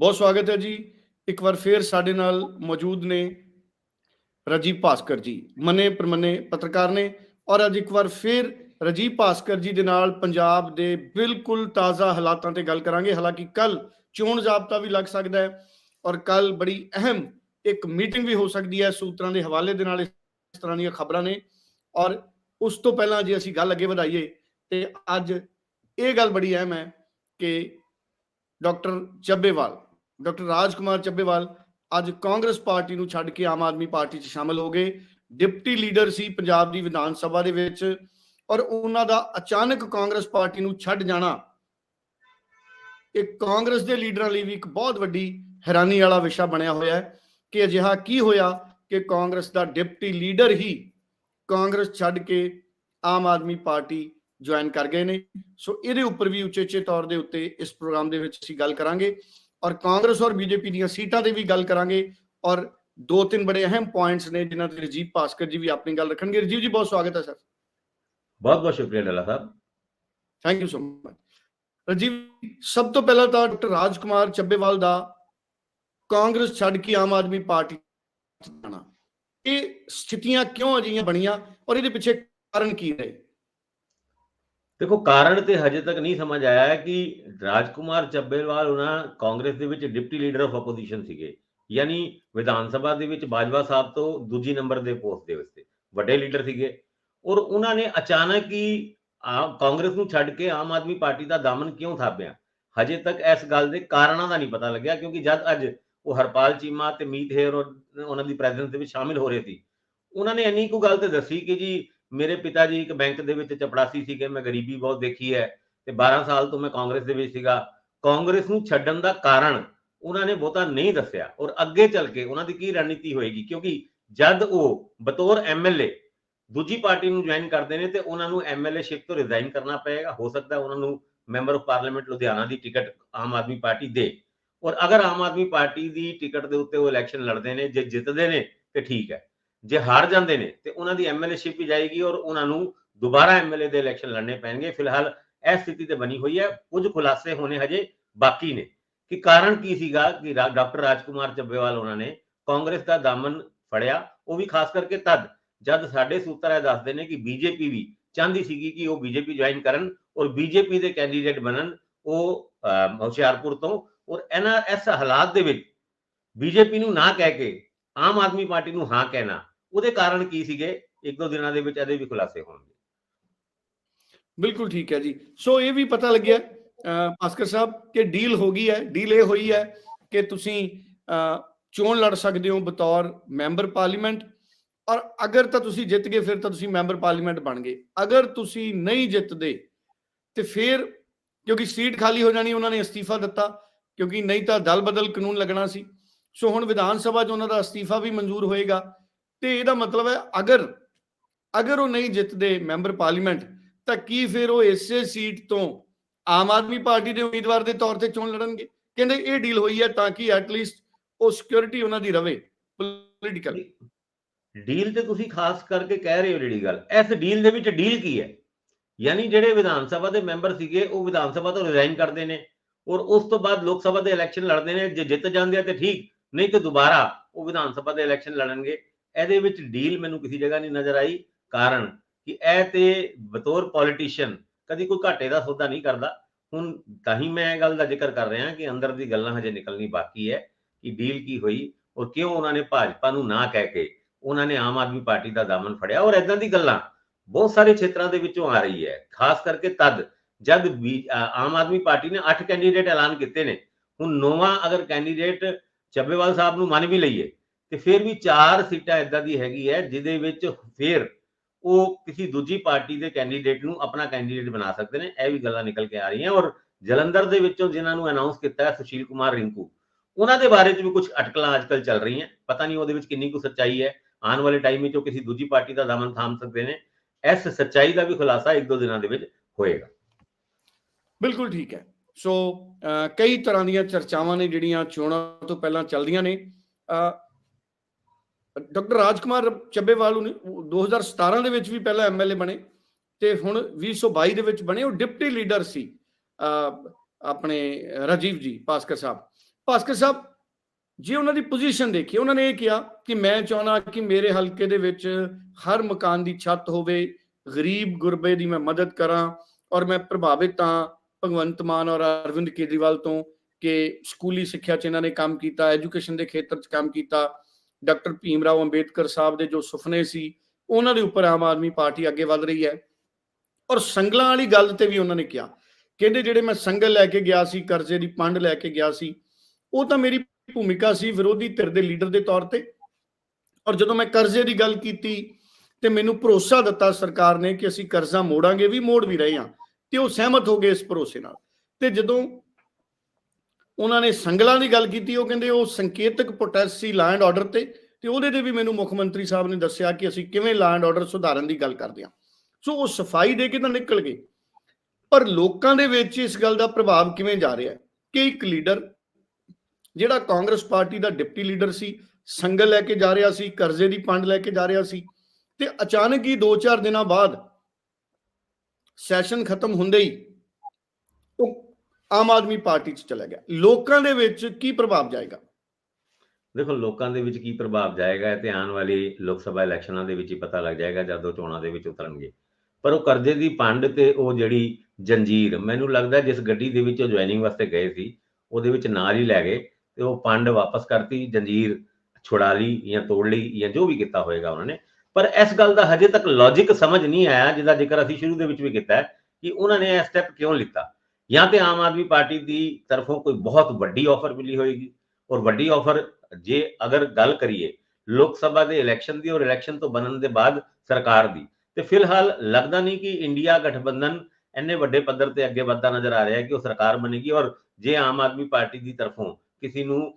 ਬਹੁਤ ਸਵਾਗਤ ਹੈ ਜੀ। ਇੱਕ ਵਾਰ ਫੇਰ ਸਾਡੇ ਨਾਲ ਮੌਜੂਦ ਨੇ ਰਜੀਵ ਭਾਸਕਰ ਜੀ। ਮੰਨੇ ਪ੍ਰਮੰਨੇ ਪੱਤਰਕਾਰ ਨੇ ਔਰ ਅੱਜ ਇੱਕ ਵਾਰ ਫੇਰ ਰਜੀਵ ਭਾਸਕਰ ਜੀ ਦੇ ਨਾਲ ਪੰਜਾਬ ਦੇ ਬਿਲਕੁਲ ਤਾਜ਼ਾ ਹਾਲਾਤਾਂ ਤੇ ਗੱਲ ਕਰਾਂਗੇ। ਹਾਲਾਂਕਿ ਕੱਲ ਚੋਣ ਜ਼ਾਬਤਾ ਵੀ ਲੱਗ ਸਕਦਾ ਹੈ ਔਰ ਕੱਲ ਬੜੀ ਅਹਿਮ ਇੱਕ ਮੀਟਿੰਗ ਵੀ ਹੋ ਸਕਦੀ ਹੈ ਸੂਤਰਾਂ ਦੇ ਹਵਾਲੇ ਦੇ ਨਾਲ, ਇਸ ਤਰ੍ਹਾਂ ਦੀਆਂ ਖਬਰਾਂ ਨੇ। ਔਰ ਉਸ ਤੋਂ ਪਹਿਲਾਂ ਜੇ ਅਸੀਂ ਗੱਲ ਅੱਗੇ ਵਧਾਈਏ ਤੇ ਅੱਜ ਇਹ ਗੱਲ ਬੜੀ ਅਹਿਮ ਹੈ ਕਿ ਡਾਕਟਰ ਚੱਬੇਵਾਲ ਡਾਕਟਰ ਰਾਜਕੁਮਾਰ ਚੱਬੇਵਾਲ ਅੱਜ ਕਾਂਗਰਸ ਪਾਰਟੀ ਨੂੰ ਛੱਡ ਕੇ ਆਮ ਆਦਮੀ ਪਾਰਟੀ 'ਚ ਸ਼ਾਮਲ ਹੋ ਗਏ। ਡਿਪਟੀ ਲੀਡਰ ਸੀ ਪੰਜਾਬ ਦੀ ਵਿਧਾਨ ਸਭਾ ਦੇ ਵਿੱਚ ਔਰ ਉਹਨਾਂ ਦਾ ਅਚਾਨਕ ਕਾਂਗਰਸ ਪਾਰਟੀ ਨੂੰ ਛੱਡ ਜਾਣਾ ਇਹ ਕਾਂਗਰਸ ਦੇ ਲੀਡਰਾਂ ਲਈ ਵੀ ਇੱਕ ਬਹੁਤ ਵੱਡੀ ਹੈਰਾਨੀ ਵਾਲਾ ਵਿਸ਼ਾ ਬਣਿਆ ਹੋਇਆ ਹੈ ਕਿ ਅਜਿਹਾ ਕੀ ਹੋਇਆ ਕਿ ਕਾਂਗਰਸ ਦਾ ਡਿਪਟੀ ਲੀਡਰ ਹੀ ਕਾਂਗਰਸ ਛੱਡ ਕੇ ਆਮ ਆਦਮੀ ਪਾਰਟੀ ਜੁਆਇਨ ਕਰ ਗਏ ਨੇ। ਸੋ ਇਹਦੇ ਉੱਪਰ ਵੀ ਉਚੇਚੇ ਤੌਰ ਦੇ ਉੱਤੇ ਇਸ ਪ੍ਰੋਗਰਾਮ ਦੇ ਵਿੱਚ ਅਸੀਂ ਗੱਲ ਕਰਾਂਗੇ। ਔਰ ਕਾਂਗਰਸ ਔਰ ਬੀਜੇਪੀ ਦੀਆਂ ਸੀਟਾਂ ਤੇ ਵੀ ਗੱਲ ਕਰਾਂਗੇ ਔਰ ਦੋ ਤਿੰਨ ਬੜੇ ਅਹਿਮ ਪੁਆਇੰਟਸ ਨੇ ਜਿਨ੍ਹਾਂ ਤੇ ਰਜੀਵ ਭਾਸਕਰ ਜੀ ਵੀ ਆਪਣੀ ਗੱਲ ਰੱਖਣਗੇ। ਰਜੀਵ ਜੀ ਬਹੁਤ ਸਵਾਗਤ ਹੈ ਸਰ। ਬਹੁਤ ਬਹੁਤ ਸ਼ੁਕਰੀਆ Dalla sahib. Thank you so much Rajiv ਸਭ ਤੋਂ ਪਹਿਲਾਂ ਤਾਂ ਡਾਕਟਰ ਰਾਜਕੁਮਾਰ ਚੱਬੇਵਾਲ ਦਾ ਕਾਂਗਰਸ ਛੱਡ ਕੇ ਆਮ ਆਦਮੀ ਪਾਰਟੀ 'ਚ ਜਾਣਾ। ਇਹ ਸਥਿਤੀਆਂ ਕਿਉਂ ਅਜਿਹੀਆਂ ਬਣੀਆਂ ਔਰ ਇਹਦੇ ਪਿੱਛੇ ਕਾਰਨ ਕੀ ਰਹੇ? ਦੇਖੋ, ਕਾਰਨ ਤੇ ਹਜੇ ਤੱਕ ਨਹੀਂ ਸਮਝ ਆਇਆ ਕਿ ਰਾਜਕੁਮਾਰ ਚੱਬੇਵਾਲ ਉਹਨਾਂ ਕਾਂਗਰਸ ਦੇ ਵਿੱਚ ਡਿਪਟੀ ਲੀਡਰ ਆਫ ਆਪੋਜੀਸ਼ਨ ਸੀਗੇ। ਯਾਨੀ ਵਿਧਾਨ ਸਭਾ ਦੇ ਵਿੱਚ ਬਾਜਵਾ ਸਾਹਿਬ ਤੋਂ ਦੂਜੀ ਨੰਬਰ ਦੇ ਪੋਸਟ ਦੇ ਉੱਤੇ ਵੱਡੇ ਲੀਡਰ ਸੀਗੇ। ਔਰ ਉਹਨਾਂ ਨੇ ਅਚਾਨਕ ਹੀ ਕਾਂਗਰਸ ਨੂੰ ਛੱਡ ਕੇ ਆਮ ਆਦਮੀ ਪਾਰਟੀ ਦਾ ਦਾਮਨ ਕਿਉਂ ਥਾਪਿਆ? ਹਜੇ ਤੱਕ ਇਸ ਗੱਲ ਦੇ ਕਾਰਨਾਂ ਦਾ ਨਹੀਂ ਪਤਾ ਲੱਗਿਆ, ਕਿਉਂਕਿ ਜਦ ਅੱਜ ਉਹ ਹਰਪਾਲ ਚੀਮਾ ਤੇ ਮੀਤ ਹੇਰ ਉਹਨਾਂ ਦੀ ਪ੍ਰੈਜ਼ੈਂਸ ਦੇ ਵਿੱਚ ਸ਼ਾਮਿਲ ਹੋ ਰਹੇ ਸੀ, ਉਹਨਾਂ ਨੇ ਇੰਨੀ ਕੁ ਗੱਲ ਤੇ ਦੱਸੀ ਕਿ ਜੀ ਮੇਰੇ ਪਿਤਾ ਜੀ ਇੱਕ ਬੈਂਕ ਦੇ ਵਿੱਚ ਚਪੜਾਸੀ ਸੀਗੇ, ਮੈਂ ਗਰੀਬੀ ਬਹੁਤ ਦੇਖੀ ਹੈ ਤੇ 12 ਸਾਲ ਤੋਂ ਮੈਂ ਕਾਂਗਰਸ ਦੇ ਵਿੱਚ ਸੀਗਾ। ਕਾਂਗਰਸ ਨੂੰ ਛੱਡਣ ਦਾ ਕਾਰਨ ਉਹਨਾਂ ਨੇ ਬਹੁਤਾ ਨਹੀਂ ਦੱਸਿਆ ਔਰ ਅੱਗੇ ਚੱਲ ਕੇ ਉਹਨਾਂ ਦੀ ਕੀ ਰਣਨੀਤੀ ਹੋਏਗੀ? ਕਿਉਂਕਿ ਜਦ ਉਹ ਬਤੌਰ ਐਮਐਲਏ ਦੂਜੀ ਪਾਰਟੀ ਨੂੰ ਜੁਆਇਨ ਕਰਦੇ ਨੇ ਤੇ ਉਹਨਾਂ ਨੂੰ ਐਮਐਲਏ ਸ਼ਿਪ ਤੋਂ ਰਿਜ਼ਾਈਨ ਕਰਨਾ ਪਏਗਾ। ਹੋ ਸਕਦਾ ਉਹਨਾਂ ਨੂੰ ਮੈਂਬਰ ਆਫ ਪਾਰਲੀਮੈਂਟ ਲੁਧਿਆਣਾ ਦੀ ਟਿਕਟ ਆਮ ਆਦਮੀ ਪਾਰਟੀ ਦੇ। ਔਰ ਅਗਰ ਆਮ ਆਦਮੀ ਪਾਰਟੀ ਦੀ ਟਿਕਟ ਦੇ ਉੱਤੇ ਉਹ ਇਲੈਕਸ਼ਨ ਲੜਦੇ ਨੇ, ਜੇ ਜਿੱਤਦੇ ਨੇ, ਤੇ ਠੀਕ ਹੈ। ਜੇ ਹਾਰ ਜਾਂਦੇ ਨੇ, ਤੇ ਉਹਨਾਂ ਦੀ ਐਮਐਲਏ ਸ਼ਿਪ ਵੀ ਜਾਏਗੀ ਔਰ ਉਹਨਾਂ ਨੂੰ ਦੁਬਾਰਾ ਐਮਐਲਏ ਦੇ ਇਲੈਕਸ਼ਨ ਲੜਨੇ ਪੈਣਗੇ। ਫਿਲਹਾਲ ਇਹ ਸਥਿਤੀ ਤੇ ਬਣੀ ਹੋਈ ਹੈ। ਕੁਝ ਖੁਲਾਸੇ ਹੋਣੇ ਹਜੇ ਬਾਕੀ ਨੇ। ਕਿ ਕਾਰਨ ਕੀ ਸੀਗਾ ਕਿ ਰਾ- ਡਾਕਟਰ ਰਾਜਕੁਮਾਰ ਚੱਬੇਵਾਲ ਉਹਨਾਂ ਨੇ ਕਾਂਗਰਸ ਦਾ ਦਾਮਨ ਫੜਿਆ। ਉਹ ਵੀ ਖਾਸ ਕਰਕੇ ਤਦ, ਜਦ ਸਾਡੇ ਸੂਤਰ ਇਹ ਦੱਸਦੇ ਨੇ ਕਿ ਬੀਜੇਪੀ ਵੀ ਚਾਹੁੰਦੀ ਸੀਗੀ ਕਿ ਉਹ ਬੀਜੇਪੀ ਜੁਆਇਨ ਕਰਨ ਔਰ ਬੀਜੇਪੀ ਦੇ ਕੈਂਡੀਡੇਟ ਬਣਨ ਉਹ ਹੁਸ਼ਿਆਰਪੁਰ ਤੋਂ। ਔਰ ਇਹਨਾਂ, ਇਸ ਹਾਲਾਤ ਦੇ ਵਿੱਚ ਬੀਜੇਪੀ ਨੂੰ ਨਾ ਕਹਿ ਕੇ, ਆਮ ਆਦਮੀ ਪਾਰਟੀ ਨੂੰ ਹਾਂ ਕਹਿਣਾ ਉਹਦੇ ਕਾਰਨ ਕੀ ਸੀਗੇ? ਇੱਕ ਦੋ ਦਿਨਾਂ ਦੇ ਵਿੱਚ ਇਹਦੇ ਵੀ ਖੁਲਾਸੇ ਹੋਣਗੇ। ਬਿਲਕੁਲ ਠੀਕ ਹੈ ਜੀ। ਸੋ ਇਹ ਵੀ ਪਤਾ ਲੱਗਿਆ ਭਾਸਕਰ ਸਾਹਿਬ, ਕਿ ਡੀਲ ਹੋ ਗਈ ਹੈ, ਡੀਲ ਇਹ ਹੋਈ ਹੈ ਕਿ ਤੁਸੀਂ ਚੋਣ ਲੜ ਸਕਦੇ ਹੋ ਬਤੌਰ ਮੈਂਬਰ ਪਾਰਲੀਮੈਂਟ ਔਰ ਅਗਰ ਤਾਂ ਤੁਸੀਂ ਜਿੱਤ ਗਏ, ਫਿਰ ਤਾਂ ਤੁਸੀਂ ਮੈਂਬਰ ਪਾਰਲੀਮੈਂਟ ਬਣ ਗਏ। ਅਗਰ ਤੁਸੀਂ ਨਹੀਂ ਜਿੱਤਦੇ ਤੇ ਫਿਰ ਕਿਉਂਕਿ ਸੀਟ ਖਾਲੀ ਹੋ ਜਾਣੀ, ਉਹਨਾਂ ਨੇ ਅਸਤੀਫਾ ਦਿੱਤਾ, ਕਿਉਂਕਿ ਨਹੀਂ ਤਾਂ ਦਲ ਬਦਲ ਕਾਨੂੰਨ ਲੱਗਣਾ ਸੀ। ਸੋ ਹੁਣ ਵਿਧਾਨ ਸਭਾ 'ਚ ਉਹਨਾਂ ਦਾ ਅਸਤੀਫਾ ਵੀ ਮਨਜ਼ੂਰ ਹੋਏਗਾ। ਤੇ ਇਹਦਾ ਮਤਲਬ ਹੈ ਅਗਰ ਅਗਰ ਉਹ ਨਹੀਂ ਜਿੱਤਦੇ ਮੈਂਬਰ ਪਾਰਲੀਮੈਂਟ, ਤਾਂ ਕੀ ਫਿਰ ਉਹ ਇਸੇ ਸੀਟ ਤੋਂ ਆਮ ਆਦਮੀ ਪਾਰਟੀ ਦੇ ਉਮੀਦਵਾਰ ਦੇ ਤੌਰ ਤੇ ਚੋਣ ਲੜਨਗੇ? ਕਹਿੰਦੇ ਇਹ ਡੀਲ ਹੋਈ ਹੈ ਤਾਂ ਕਿ ਐਟਲੀਸਟ ਉਹ ਸਿਕਿਉਰਿਟੀ ਉਹਨਾਂ ਦੀ ਰਵੇ ਪੋਲੀਟੀਕਲ ਡੀਲ ਤੇ ਤੁਸੀਂ ਖਾਸ ਕਰਕੇ ਕਹਿ ਰਹੇ ਹੋ ਜਿਹੜੀ ਗੱਲ। ਇਸ ਡੀਲ ਦੇ ਵਿੱਚ ਡੀਲ ਕੀ ਹੈ? ਯਾਨੀ ਜਿਹੜੇ ਵਿਧਾਨ ਸਭਾ ਦੇ ਮੈਂਬਰ ਸੀਗੇ, ਉਹ ਵਿਧਾਨ ਸਭਾ ਤੋਂ ਰਿਜ਼ਾਈਨ ਕਰਦੇ ਨੇ ਔਰ ਉਸ ਤੋਂ ਬਾਅਦ ਲੋਕ ਸਭਾ ਦੇ ਇਲੈਕਸ਼ਨ ਲੜਦੇ ਨੇ। ਜੇ ਜਿੱਤ ਜਾਂਦੇ ਆ ਤੇ ਠੀਕ, ਨਹੀਂ ਤੇ ਦੁਬਾਰਾ ਉਹ ਵਿਧਾਨ ਸਭਾ ਦੇ ਇਲੈਕਸ਼ਨ ਲੜਨਗੇ। ਇਹਦੇ ਵਿੱਚ ਡੀਲ ਮੈਨੂੰ ਕਿਸੇ ਜਗ੍ਹਾ ਨਹੀਂ ਨਜ਼ਰ ਆਈ, ਕਾਰਨ ਕਿ ਇਹ ਤੇ ਬਤੌਰ ਪੋਲੀਟੀਸ਼ੀਅਨ ਕਦੀ ਕੋਈ ਘਾਟੇ ਦਾ ਸੌਦਾ ਨਹੀਂ ਕਰਦਾ। ਹੁਣ ਤਾਂ ਹੀ ਮੈਂ ਇਹ ਗੱਲ ਦਾ ਜ਼ਿਕਰ ਕਰ ਰਿਹਾ ਕਿ ਅੰਦਰ ਦੀ ਗੱਲਾਂ ਹਜੇ ਨਿਕਲਣੀ ਬਾਕੀ ਹੈ ਕਿ ਡੀਲ ਕੀ ਹੋਈ ਔਰ ਕਿਉਂ ਉਹਨਾਂ ਨੇ ਭਾਜਪਾ ਨੂੰ ਨਾ ਕਹਿ ਕੇ ਉਹਨਾਂ ਨੇ ਆਮ ਆਦਮੀ ਪਾਰਟੀ ਦਾ ਦਾਮਨ ਫੜਿਆ ਔਰ ਇਦਾਂ ਦੀ ਗੱਲਾਂ ਬਹੁਤ ਸਾਰੇ ਖੇਤਰਾਂ ਦੇ ਵਿੱਚੋਂ ਆ ਰਹੀ ਹੈ। ਖਾਸ ਕਰਕੇ ਤਦ ਜਦ ਵੀ- ਆਮ ਆਦਮੀ ਪਾਰਟੀ ਨੇ 8 ਕੈਂਡੀਡੇਟ ਐਲਾਨ ਕੀਤੇ ਨੇ। ਹੁਣ ਨੌਵਾਂ ਅਗਰ ਕੈਂਡੀਡੇਟ ਚੱਬੇਵਾਲ ਸਾਹਿਬ ਨੂੰ ਮੰਨ ਵੀ ਲਈਏ ਤੇ ਫਿਰ ਵੀ ਚਾਰ ਸੀਟਾਂ ਇਦਾਂ ਦੀ ਹੈਗੀ ਹੈ, ਜਿਹਦੇ ਵਿੱਚ ਫਿਰ ਉਹ ਕਿਸੇ ਦੂਜੀ ਪਾਰਟੀ ਦੇ ਕੈਂਡੀਡੇਟ ਨੂੰ ਆਪਣਾ ਕੈਂਡੀਡੇਟ ਬਣਾ ਸਕਦੇ ਨੇ, ਇਹ ਵੀ ਗੱਲਾਂ ਨਿਕਲ ਕੇ ਆ ਰਹੀਆਂ। ਔਰ ਜਲੰਧਰ ਦੇ ਵਿੱਚੋਂ ਜਿਨ੍ਹਾਂ ਨੂੰ ਅਨਾਉਂਸ ਕੀਤਾ ਹੈ ਸੁਸ਼ੀਲ ਕੁਮਾਰ ਰਿੰਕੂ, ਉਹਨਾਂ ਦੇ ਬਾਰੇ 'ਚ ਵੀ ਕੁਝ ਅਟਕਲਾਂ ਅੱਜਕੱਲ ਚੱਲ ਰਹੀਆਂ। ਪਤਾ ਨਹੀਂ ਉਹਦੇ ਵਿੱਚ ਕਿੰਨੀ ਕੁ ਸੱਚਾਈ ਹੈ। ਆਉਣ ਵਾਲੇ ਟਾਈਮ ਵਿੱਚ ਉਹ ਕਿਸੇ ਦੂਜੀ ਪਾਰਟੀ ਦਾ ਦਾਮਨ ਥਾਮ ਸਕਦੇ ਨੇ। ਇਸ ਸੱਚਾਈ ਦਾ ਵੀ ਖੁਲਾਸਾ ਇੱਕ ਦੋ ਦਿਨਾਂ ਦੇ ਵਿੱਚ ਹੋਏਗਾ। ਬਿਲਕੁਲ ਠੀਕ ਹੈ। ਸੋ ਕਈ ਤਰ੍ਹਾਂ ਦੀਆਂ ਚਰਚਾਵਾਂ ਨੇ ਜਿਹੜੀਆਂ ਚੋਣਾਂ ਤੋਂ ਪਹਿਲਾਂ ਚੱਲਦੀਆਂ ਨੇ। ਡਾਕਟਰ ਰਾਜਕੁਮਾਰ ਚੱਬੇਵਾਲ ਉਨੀ- 2017 ਦੇ ਵਿੱਚ ਵੀ ਪਹਿਲਾਂ ਐਮਐਲਏ ਬਣੇ ਤੇ ਹੁਣ 2022 ਦੇ ਵਿੱਚ ਬਣੇ, ਉਹ ਡਿਪਟੀ ਲੀਡਰ ਸੀ ਆਪਣੇ ਰਾਜੀਵ ਜੀ, ਭਾਸਕਰ ਸਾਹਿਬ। ਭਾਸਕਰ ਸਾਹਿਬ, ਜੇ ਉਹਨਾਂ ਦੀ ਪੋਜੀਸ਼ਨ ਦੇਖੀ ਉਹਨਾਂ ਨੇ ਇਹ ਕਿਹਾ ਕਿ ਮੈਂ ਚਾਹਣਾ ਕਿ ਮੇਰੇ ਹਲਕੇ ਦੇ ਵਿੱਚ ਹਰ ਮਕਾਨ ਦੀ ਛੱਤ ਹੋਵੇ, ਗਰੀਬ ਗੁਰਬੇ ਦੀ ਮੈਂ ਮਦਦ ਕਰਾਂ ਔਰ ਮੈਂ ਪ੍ਰਭਾਵਿਤ ਹਾਂ ਭਗਵੰਤ ਮਾਨ ਔਰ ਅਰਵਿੰਦ ਕੇਜਰੀਵਾਲ ਤੋਂ ਕਿ ਸਕੂਲੀ ਸਿੱਖਿਆ 'ਚ ਇਹਨਾਂ ਨੇ ਕੰਮ ਕੀਤਾ, ਐਜੂਕੇਸ਼ਨ ਦੇ ਖੇਤਰ 'ਚ ਕੰਮ ਕੀਤਾ ਡਾਕਟਰ ਭੀਮ ਰਾਓ ਅੰਬੇਦਕਰ ਸਾਹਿਬ ਦੇ ਜੋ ਸੁਪਨੇ ਸੀ, ਉਹਨਾਂ ਦੇ ਉੱਪਰ ਆਮ ਆਦਮੀ ਪਾਰਟੀ ਅੱਗੇ ਵੱਧ ਰਹੀ ਹੈ। ਔਰ ਸੰਗਲਾਂ ਵਾਲੀ ਗੱਲ ਤੇ ਵੀ ਉਹਨਾਂ ਨੇ ਕਿਹਾ। ਕਹਿੰਦੇ ਜਿਹੜੇ ਮੈਂ ਸੰਗਲ ਲੈ ਕੇ ਗਿਆ ਸੀ, ਕਰਜ਼ੇ ਦੀ ਪੰਡ ਲੈ ਕੇ ਗਿਆ ਸੀ, ਉਹ ਤਾਂ ਮੇਰੀ ਭੂਮਿਕਾ ਸੀ ਵਿਰੋਧੀ ਧਿਰ ਦੇ ਲੀਡਰ ਦੇ ਤੌਰ ਤੇ। ਔਰ ਜਦੋਂ ਮੈਂ ਕਰਜ਼ੇ ਦੀ ਗੱਲ ਕੀਤੀ ਤੇ ਮੈਨੂੰ ਭਰੋਸਾ ਦਿੱਤਾ ਸਰਕਾਰ ਨੇ ਕਿ ਅਸੀਂ ਕਰਜ਼ਾ ਮੋੜਾਂਗੇ, ਵੀ ਮੋੜ ਵੀ ਰਹੇ ਹਾਂ ਤੇ ਉਹ ਸਹਿਮਤ ਹੋ ਗਏ ਇਸ ਭਰੋਸੇ ਨਾਲ। ਤੇ ਜਦੋਂ ਉਹਨਾਂ ਨੇ ਸੰਗਲਾਂ ਦੀ ਗੱਲ ਕੀਤੀ, ਉਹ ਕਹਿੰਦੇ ਉਹ ਸੰਕੇਤਕ ਪ੍ਰੋਟੈਸਟ ਸੀ ਲੈਂਡ ਆਰਡਰ ਤੇ ਤੇ ਉਹਦੇ ਤੇ ਵੀ ਮੈਨੂੰ ਮੁੱਖ ਮੰਤਰੀ ਸਾਹਿਬ ਨੇ ਦੱਸਿਆ ਕਿ ਅਸੀਂ ਕਿਵੇਂ ਲੈਂਡ ਆਰਡਰ ਸੁਧਾਰਨ ਦੀ ਗੱਲ ਕਰਦੇ ਹਾਂ। ਸੋ ਉਹ ਸਫ਼ਾਈ ਦੇ ਕੇ ਤਾਂ ਨਿਕਲ ਗਏ, ਪਰ ਲੋਕਾਂ ਦੇ ਵਿੱਚ ਇਸ ਗੱਲ ਦਾ ਪ੍ਰਭਾਵ ਕਿਵੇਂ ਜਾ ਰਿਹਾ ਹੈ? ਕਿ ਇੱਕ ਲੀਡਰ ਜਿਹੜਾ ਕਾਂਗਰਸ ਪਾਰਟੀ ਦਾ ਡਿਪਟੀ ਲੀਡਰ ਸੀ, ਸੰਗਲ ਲੈ ਕੇ ਜਾ ਰਿਹਾ ਸੀ, ਕਰਜ਼ੇ ਦੀ ਪੰਡ ਲੈ ਕੇ ਜਾ ਰਿਹਾ ਸੀ, ਤੇ ਅਚਾਨਕ ਹੀ 2-4 ਦਿਨਾਂ ਬਾਅਦ ਸੈਸ਼ਨ ਖਤਮ ਹੁੰਦੇ ਹੀ ਆਮ ਆਦਮੀ ਪਾਰਟੀ 'ਚ ਚਲਾ ਗਿਆ। ਲੋਕਾਂ ਦੇ ਵਿੱਚ ਕੀ ਪ੍ਰਭਾਵ ਜਾਏਗਾ? ਦੇਖੋ, ਲੋਕਾਂ ਦੇ ਵਿੱਚ ਕੀ ਪ੍ਰਭਾਵ ਜਾਏਗਾ, ਇਹ ਤੇ ਆਉਣ ਵਾਲੀ ਲੋਕ ਸਭਾ ਇਲੈਕਸ਼ਨਾਂ ਦੇ ਵਿੱਚ ਹੀ ਪਤਾ ਲੱਗ ਜਾਏਗਾ ਜਦੋਂ ਚੋਣਾਂ ਦੇ ਵਿੱਚ ਉਤਰਨਗੇ। ਪਰ ਉਹ ਕਰਜ਼ੇ ਦੀ ਪੰਡ ਤੇ ਉਹ ਜਿਹੜੀ ਜੰਜੀਰ, ਮੈਨੂੰ ਲੱਗਦਾ ਜਿਸ ਗੱਡੀ ਦੇ ਵਿੱਚ ਉਹ ਜੁਆਇਨਿੰਗ ਵਾਸਤੇ ਗਏ ਸੀ, ਉਹਦੇ ਵਿੱਚ ਨਾਲ ਹੀ ਲੈ ਗਏ ਤੇ ਉਹ ਪੰਡ ਵਾਪਸ ਕਰਤੀ, ਜੰਜੀਰ ਛੁਡਾ ਲਈ ਜਾਂ ਤੋੜ ਲਈ ਜਾਂ ਜੋ ਵੀ ਕੀਤਾ ਹੋਏਗਾ ਉਹਨਾਂ ਨੇ। ਪਰ ਇਸ ਗੱਲ ਦਾ ਹਜੇ ਤੱਕ ਲੌਜੀਕ ਸਮਝ ਨਹੀਂ ਆਇਆ ਜਿਹਦਾ ਜ਼ਿਕਰ ਅਸੀਂ ਸ਼ੁਰੂ ਦੇ ਵਿੱਚ ਵੀ ਕੀਤਾ ਕਿ ਉਹਨਾਂ ਨੇ ਇਹ ਸਟੈਪ ਕਿਉਂ ਲਿੱਤਾ। ਜਾਂ ਤੇ ਆਮ ਆਦਮੀ ਪਾਰਟੀ ਦੀ ਤਰਫੋਂ ਕੋਈ ਬਹੁਤ ਵੱਡੀ ਆਫਰ ਮਿਲੀ ਹੋਏਗੀ। ਔਰ ਵੱਡੀ ਆਫਰ ਜੇ ਅਗਰ ਗੱਲ ਕਰੀਏ ਲੋਕ ਸਭਾ ਦੇ ਇਲੈਕਸ਼ਨ ਦੀ ਔਰ ਇਲੈਕਸ਼ਨ ਤੋਂ ਬਣਨ ਦੇ ਬਾਅਦ ਸਰਕਾਰ ਦੀ, ਤੇ ਫਿਲਹਾਲ ਲੱਗਦਾ ਨਹੀਂ ਕਿ ਇੰਡੀਆ ਗਠਬੰਧਨ ਇੰਨੇ ਵੱਡੇ ਪੱਧਰ ਤੇ ਅੱਗੇ ਵੱਧਦਾ ਨਜ਼ਰ ਆ ਰਿਹਾ ਹੈ ਕਿ ਉਹ ਸਰਕਾਰ ਬਣੇਗੀ। ਔਰ ਜੇ ਆਮ ਆਦਮੀ ਪਾਰਟੀ ਦੀ ਤਰਫੋਂ ਕਿਸੇ ਨੂੰ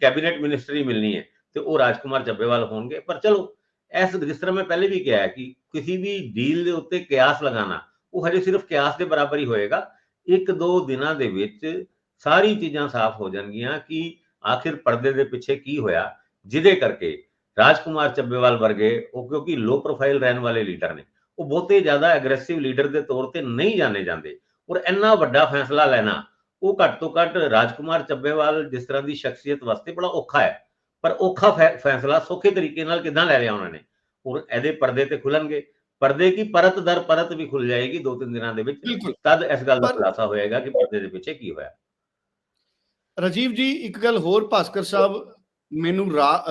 ਕੈਬਨਿਟ ਮਿਨਿਸਟਰੀ ਮਿਲਣੀ ਹੈ, ਤੇ ਉਹ ਰਾਜਕੁਮਾਰ ਚੱਬੇਵਾਲ ਹੋਣਗੇ। ਪਰ ਚਲੋ, ਇਸ, ਜਿਸ ਤਰ੍ਹਾਂ ਮੈਂ ਪਹਿਲੇ ਵੀ ਕਿਹਾ ਕਿ ਕਿਸੇ ਵੀ ਡੀਲ ਦੇ ਉੱਤੇ ਕਿਆਸ ਲਗਾਉਣਾ ਉਹ ਹਜੇ ਸਿਰਫ ਕਿਆਸ ਦੇ ਬਰਾਬਰ ਹੀ ਹੋਏਗਾ। ਇੱਕ ਦੋ ਦਿਨਾਂ ਦੇ ਵਿੱਚ ਸਾਰੀ ਚੀਜ਼ਾਂ ਸਾਫ਼ ਹੋ ਜਾਣਗੀਆਂ ਕਿ ਆਖਿਰ ਪਰਦੇ ਦੇ ਪਿੱਛੇ ਕੀ ਹੋਇਆ, ਜਿਹਦੇ ਕਰਕੇ ਰਾਜਕੁਮਾਰ ਚੱਬੇਵਾਲ ਵਰਗੇ ਉਹ ਕਿਉਂਕਿ ਲੋ ਪ੍ਰੋਫਾਈਲ ਰਹਿਣ ਵਾਲੇ ਲੀਡਰ ਨੇ, ਉਹ ਬਹੁਤੇ ਜ਼ਿਆਦਾ ਐਗਰੈਸਿਵ ਲੀਡਰ ਦੇ ਤੌਰ ਤੇ ਨਹੀਂ ਜਾਣੇ ਜਾਂਦੇ ਔਰ ਇੰਨਾ ਵੱਡਾ ਫੈਸਲਾ ਲੈਣਾ, ਉਹ ਘੱਟ ਤੋਂ ਘੱਟ ਰਾਜਕੁਮਾਰ ਚੱਬੇਵਾਲ ਜਿਸ ਤਰ੍ਹਾਂ ਦੀ ਸ਼ਖਸੀਅਤ ਵਾਸਤੇ ਬੜਾ ਔਖਾ ਹੈ, ਪਰ ਔਖਾ ਫੈ- ਫੈਸਲਾ ਸੌਖੇ ਤਰੀਕੇ ਨਾਲ ਕਿਦਾਂ ਲੈ ਲਿਆ ਉਹਨਾਂ ਨੇ, ਔਰ ਇਹਦੇ ਪਰਦੇ ਤੇ ਖੁੱਲਣਗੇ। ਪਰਦੇ ਕੀ ਪਰਤ ਦਰ ਪਰਤ ਵੀ ਖੁੱਲ ਜਾਏਗੀ ਦੋ ਤਿੰਨ ਦਿਨਾਂ ਦੇ ਵਿੱਚ। ਤਦ ਇਸ ਗੱਲ ਦਾ ਖੁਲਾਸਾ ਹੋਏਗਾ ਕਿ ਪਰਦੇ ਦੇ ਪਿੱਛੇ ਕੀ ਹੋਇਆ। ਰਾਜੀਵ ਜੀ ਇੱਕ ਗੱਲ ਹੋਰ ਭਾਸਕਰ ਸਾਹਿਬ ਮੈਨੂੰ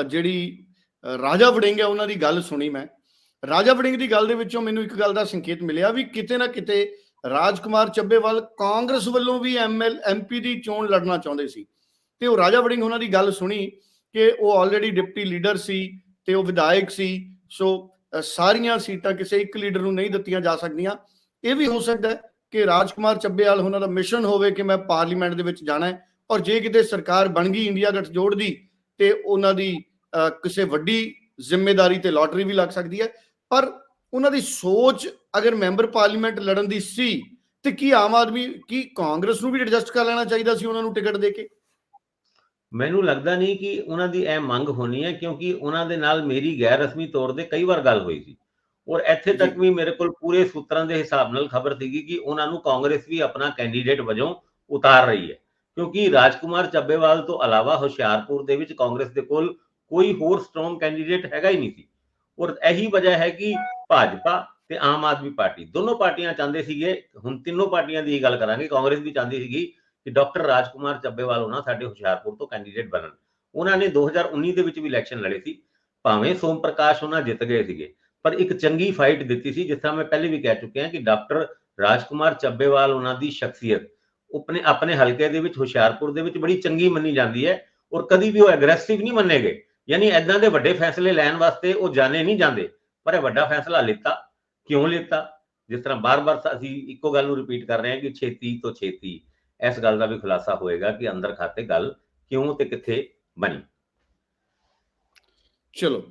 ਜਿਹੜੀ ਰਾਜਾ ਵੜਿੰਗ ਹੈ ਉਹਨਾਂ ਦੀ ਗੱਲ ਸੁਣੀ ਮੈਂ। ਰਾਜਾ ਵੜਿੰਗ ਦੀ ਗੱਲ ਦੇ ਵਿੱਚੋਂ ਮੈਨੂੰ ਇੱਕ ਗੱਲ ਦਾ ਸੰਕੇਤ ਮਿਲਿਆ ਵੀ ਕਿਤੇ ਨਾ ਕਿਤੇ ਰਾਜਕੁਮਾਰ ਚੱਬੇਵਾਲ ਕਾਂਗਰਸ ਵੱਲੋਂ ਵੀ ਐਮਐਲ ਐਮਪੀ ਦੀ ਚੋਣ ਲੜਨਾ ਚਾਹੁੰਦੇ ਸੀ। ਤੇ ਉਹ ਰਾਜਾ ਵੜਿੰਗ ਉਹਨਾਂ ਦੀ ਗੱਲ ਸੁਣੀ ਕਿ ਉਹ ਆਲਰੇਡੀ ਡਿਪਟੀ ਲੀਡਰ ਸੀ ਤੇ ਉਹ ਵਿਧਾਇਕ ਸੀ। ਸੋ ਸਾਰੀਆਂ ਸੀਟਾਂ ਕਿਸੇ ਇੱਕ ਲੀਡਰ ਨੂੰ ਨਹੀਂ ਦਿੱਤੀਆਂ ਜਾ ਸਕਦੀਆਂ। ਇਹ ਵੀ ਹੋ ਸਕਦਾ ਹੈ ਕਿ ਰਾਜਕੁਮਾਰ ਚੱਬੇਵਾਲ ਉਹਨਾਂ ਦਾ ਮਿਸ਼ਨ ਹੋਵੇ ਕਿ ਮੈਂ ਪਾਰਲੀਮੈਂਟ ਦੇ ਵਿੱਚ ਜਾਣਾ ਹੈ ਔਰ ਜੇ ਕਿਤੇ ਸਰਕਾਰ ਬਣ ਗਈ ਇੰਡੀਆ ਗੱਠਜੋੜ ਦੀ ਤੇ ਉਹਨਾਂ ਦੀ ਅ, ਕਿਸੇ ਵੱਡੀ ਜ਼ਿੰਮੇਵਾਰੀ ਤੇ ਲਾਟਰੀ ਵੀ ਲੱਗ ਸਕਦੀ ਹੈ। ਪਰ ਉਹਨਾਂ ਦੀ ਸੋਚ ਅਗਰ ਮੈਂਬਰ ਪਾਰਲੀਮੈਂਟ ਲੜਨ ਦੀ ਸੀ ਤੇ ਕੀ ਆਮ ਆਦਮੀ ਕੀ ਕਾਂਗਰਸ ਨੂੰ ਵੀ ਐਡਜਸਟ ਕਰ ਲੈਣਾ ਚਾਹੀਦਾ ਸੀ ਉਹਨਾਂ ਨੂੰ ਟਿਕਟ ਦੇ ਕੇ? ਮੈਨੂੰ ਲੱਗਦਾ ਨਹੀਂ ਕਿ ਉਹਨਾਂ ਦੀ ਇਹ ਮੰਗ ਹੋਣੀ ਹੈ ਕਿਉਂਕਿ ਉਹਨਾਂ ਦੇ ਨਾਲ ਮੇਰੀ ਗੈਰ ਰਸਮੀ ਤੌਰ ਤੇ ਕਈ ਵਾਰ ਗੱਲ ਹੋਈ ਸੀ। ਔਰ ਇੱਥੇ ਤੱਕ। ਵੀ ਮੇਰੇ ਕੋਲ ਪੂਰੇ ਸੂਤਰਾਂ ਦੇ ਹਿਸਾਬ ਨਾਲ ਖਬਰ ਸੀਗੀ ਕਿ ਉਹਨਾਂ ਨੂੰ ਕਾਂਗਰਸ ਵੀ ਆਪਣਾ ਕੈਂਡੀਡੇਟ ਵਜੋਂ ਉਤਾਰ ਰਹੀ ਹੈ। ਕਿਉਂਕਿ ਰਾਜਕੁਮਾਰ ਚੱਬੇਵਾਲ ਤੋਂ ਇਲਾਵਾ ਹੁਸ਼ਿਆਰਪੁਰ ਦੇ ਵਿੱਚ ਕਾਂਗਰਸ ਦੇ ਕੋਲ ਕੋਈ ਹੋਰ ਸਟਰੋਂਗ ਕੈਂਡੀਡੇਟ ਹੈਗਾ ਹੀ ਨਹੀਂ ਸੀ। ਔਰ ਇਹੀ ਵਜ੍ਹਾ ਹੈ ਕਿ ਭਾਜਪਾ ਤੇ ਆਮ ਆਦਮੀ ਪਾਰਟੀ ਦੋਨੋਂ ਪਾਰਟੀਆਂ ਚਾਹੁੰਦੇ ਸੀਗੇ ਹੁਣ ਤਿੰਨੋਂ ਪਾਰਟੀਆਂ ਦੀ ਗੱਲ ਕਰਾਂਗੇ ਕਾਂਗਰਸ ਵੀ ਚਾਹੁੰਦੀ ਸੀਗੀ ਕਿ ਡਾਕਟਰ ਰਾਜਕੁਮਾਰ ਚੱਬੇਵਾਲ ਉਹਨਾਂ ਸਾਡੇ ਹੁਸ਼ਿਆਰਪੁਰ ਤੋਂ ਕੈਂਡੀਡੇਟ ਬਣਨ। ਉਹਨਾਂ ਨੇ 2019 ਦੇ ਵਿੱਚ ਵੀ ਇਲੈਕਸ਼ਨ ਲੜੇ ਸੀ। ਭਾਵੇਂ ਸੋਮ ਪ੍ਰਕਾਸ਼ ਉਹਨਾਂ ਜਿੱਤ ਗਏ ਸੀਗੇ, ਪਰ ਇੱਕ ਚੰਗੀ ਫਾਈਟ ਦਿੱਤੀ ਸੀ, ਜਿਸ ਤਰ੍ਹਾਂ ਮੈਂ ਪਹਿਲੇ ਵੀ ਕਹਿ ਚੁੱਕਿਆ ਕਿ ਡਾਕਟਰ ਰਾਜਕੁਮਾਰ ਚੱਬੇਵਾਲ ਉਹਨਾਂ ਦੀ ਸ਼ਖਸੀਅਤ। ਆਪਣੇ ਆਪਣੇ ਹਲਕੇ ਦੇ ਵਿੱਚ, ਹੁਸ਼ਿਆਰਪੁਰ ਦੇ ਵਿੱਚ ਬੜੀ ਚੰਗੀ ਮੰਨੀ ਜਾਂਦੀ ਹੈ ਔਰ ਕਦੀ ਵੀ ਉਹ ਐਗਰੈਸਿਵ ਨਹੀਂ ਮੰਨੇ ਗਏ। ਯਾਨੀ ਐਦਾਂ ਦੇ ਵੱਡੇ ਫੈਸਲੇ ਲੈਣ ਵਾਸਤੇ ਉਹ ਜਾਣੇ ਨਹੀਂ ਜਾਂਦੇ। ਪਰ ਇਹ ਵੱਡਾ ਫੈਸਲਾ ਲਿੱਤਾ। ਕਿਉਂ ਲਿੱਤਾ? ਜਿਸ ਤਰ੍ਹਾਂ ਬਾਰ-ਬਾਰ ਅਸੀਂ ਇੱਕੋ ਗੱਲ ਨੂੰ ਰਿਪੀਟ ਕਰ ਰਹੇ ਹਾਂ ਕਿ ਛੇਤੀ ਤੋਂ ਛੇਤੀ ਇਸ ਗੱਲ ਦਾ ਵੀ ਖੁਲਾਸਾ ਹੋਏਗਾ ਕਿ ਅੰਦਰ ਖਾਤੇ ਗੱਲ ਕਿਉਂ ਤੇ ਕਿੱਥੇ ਬਣੀ। ਚਲੋ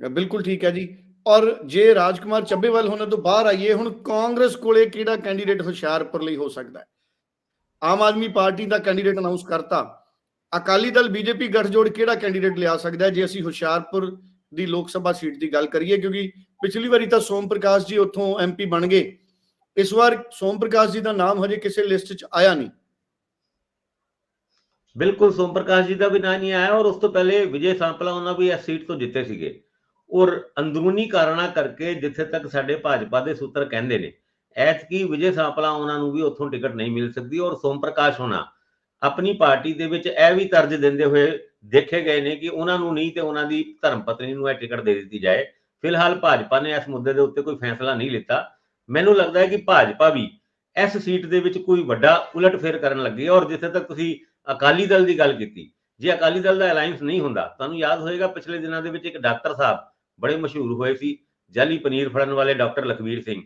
ਬਿਲਕੁਲ ਠੀਕ ਹੈ ਜੀ। ਔਰ ਜੇ ਰਾਜਕੁਮਾਰ ਚੱਬੇਵਾਲ ਉਹਨਾਂ ਤੋਂ ਬਾਹਰ ਆਈਏ, ਹੁਣ ਕਾਂਗਰਸ ਕੋਲੇ ਕਿਹੜਾ ਕੈਂਡੀਡੇਟ ਹੁਸ਼ਿਆਰਪੁਰ ਲਈ ਹੋ ਸਕਦਾ ਹੈ? ਆਮ ਆਦਮੀ ਪਾਰਟੀ ਦਾ ਕੈਂਡੀਡੇਟ ਅਨਾਉਂਸ ਕਰਤਾ। ਅਕਾਲੀ ਦਲ ਬੀਜੇਪੀ ਗੱਠਜੋੜ ਕਿਹੜਾ ਕੈਂਡੀਡੇਟ ਲਿਆ ਸਕਦਾ ਹੈ? ਜੇ ਅਸੀਂ ਹੁਸ਼ਿਆਰਪੁਰ ਦੀ ਲੋਕ ਸਭਾ ਸੀਟ ਦੀ ਗੱਲ ਕਰੀਏ, ਕਿਉਂਕਿ ਪਿਛਲੀ ਵਾਰੀ ਤਾਂ ਸੋਮ ਪ੍ਰਕਾਸ਼ ਜੀ ਉੱਥੋਂ ਐਮਪੀ ਬਣ ਗਏ। ਇਸ ਵਾਰ ਸੋਮ ਪ੍ਰਕਾਸ਼ ਜੀ ਦਾ ਨਾਮ ਹਜੇ ਕਿਸੇ ਲਿਸਟ 'ਚ ਆਇਆ ਨਹੀਂ। ਬਿਲਕੁਲ ਸੋਮ ਪ੍ਰਕਾਸ਼ ਜੀ ਦਾ ਵੀ ਨਾਂ ਨਹੀਂ ਆਇਆ ਔਰ ਉਸ ਤੋਂ ਪਹਿਲੇ ਵਿਜੇ ਸਾਂਪਲਾ ਉਹਨਾਂ ਵੀ ਇਸ ਸੀਟ ਤੋਂ ਜਿੱਤੇ ਸੀਗੇ। ਔਰ ਅੰਦਰੂਨੀ ਕਾਰਨਾਂ ਕਰਕੇ ਜਿੱਥੇ ਤੱਕ ਸਾਡੇ ਭਾਜਪਾ ਦੇ ਸੂਤਰ ਕਹਿੰਦੇ ਨੇ, ਐਤਕੀ ਵਿਜੇ ਸਾਂਪਲਾ ਉਹਨਾਂ ਨੂੰ ਵੀ ਉੱਥੋਂ ਟਿਕਟ ਨਹੀਂ ਮਿਲ ਸਕਦੀ ਔਰ ਸੋਮ ਪ੍ਰਕਾਸ਼ ਹੋਣਾ ਆਪਣੀ ਪਾਰਟੀ ਦੇ ਵਿੱਚ ਇਹ ਵੀ ਤਰਜ ਦਿੰਦੇ ਹੋਏ ਦੇਖੇ ਗਏ ਨੇ ਕਿ ਉਹਨਾਂ ਨੂੰ ਨਹੀਂ ਤੇ ਉਹਨਾਂ ਦੀ ਧਰਮ ਪਤਨੀ ਨੂੰ ਇਹ ਟਿਕਟ ਦੇ ਦਿੱਤੀ ਜਾਏ। ਫਿਲਹਾਲ ਭਾਜਪਾ ਨੇ ਇਸ ਮੁੱਦੇ ਦੇ ਉੱਤੇ ਕੋਈ ਫੈਸਲਾ ਨਹੀਂ ਲਿੱਤਾ। ਮੈਨੂੰ ਲੱਗਦਾ ਹੈ ਕਿ ਭਾਜਪਾ ਵੀ ਇਸ ਸੀਟ ਦੇ ਵਿੱਚ ਕੋਈ ਵੱਡਾ ਉਲਟਫੇਰ ਕਰਨ ਲੱਗੀ ਹੈ ਔਰ ਜਿੱਥੇ ਤੱਕ ਤੁਸੀਂ ਅਕਾਲੀ ਦਲ ਦੀ ਗੱਲ ਕੀਤੀ। ਜੇ ਅਕਾਲੀ ਦਲ ਦਾ ਅਲਾਈਅੰਸ ਨਹੀਂ ਹੁੰਦਾ ਤੁਹਾਨੂੰ ਯਾਦ ਹੋਏਗਾ ਪਿਛਲੇ ਦਿਨਾਂ ਦੇ ਵਿੱਚ ਇੱਕ ਡਾਕਟਰ ਸਾਹਿਬ ਬੜੇ ਮਸ਼ਹੂਰ ਹੋਏ ਸੀ ਜਾਲੀ ਪਨੀਰ ਫੜਨ ਵਾਲੇ ਡਾਕਟਰ ਲਖਵੀਰ ਸਿੰਘ।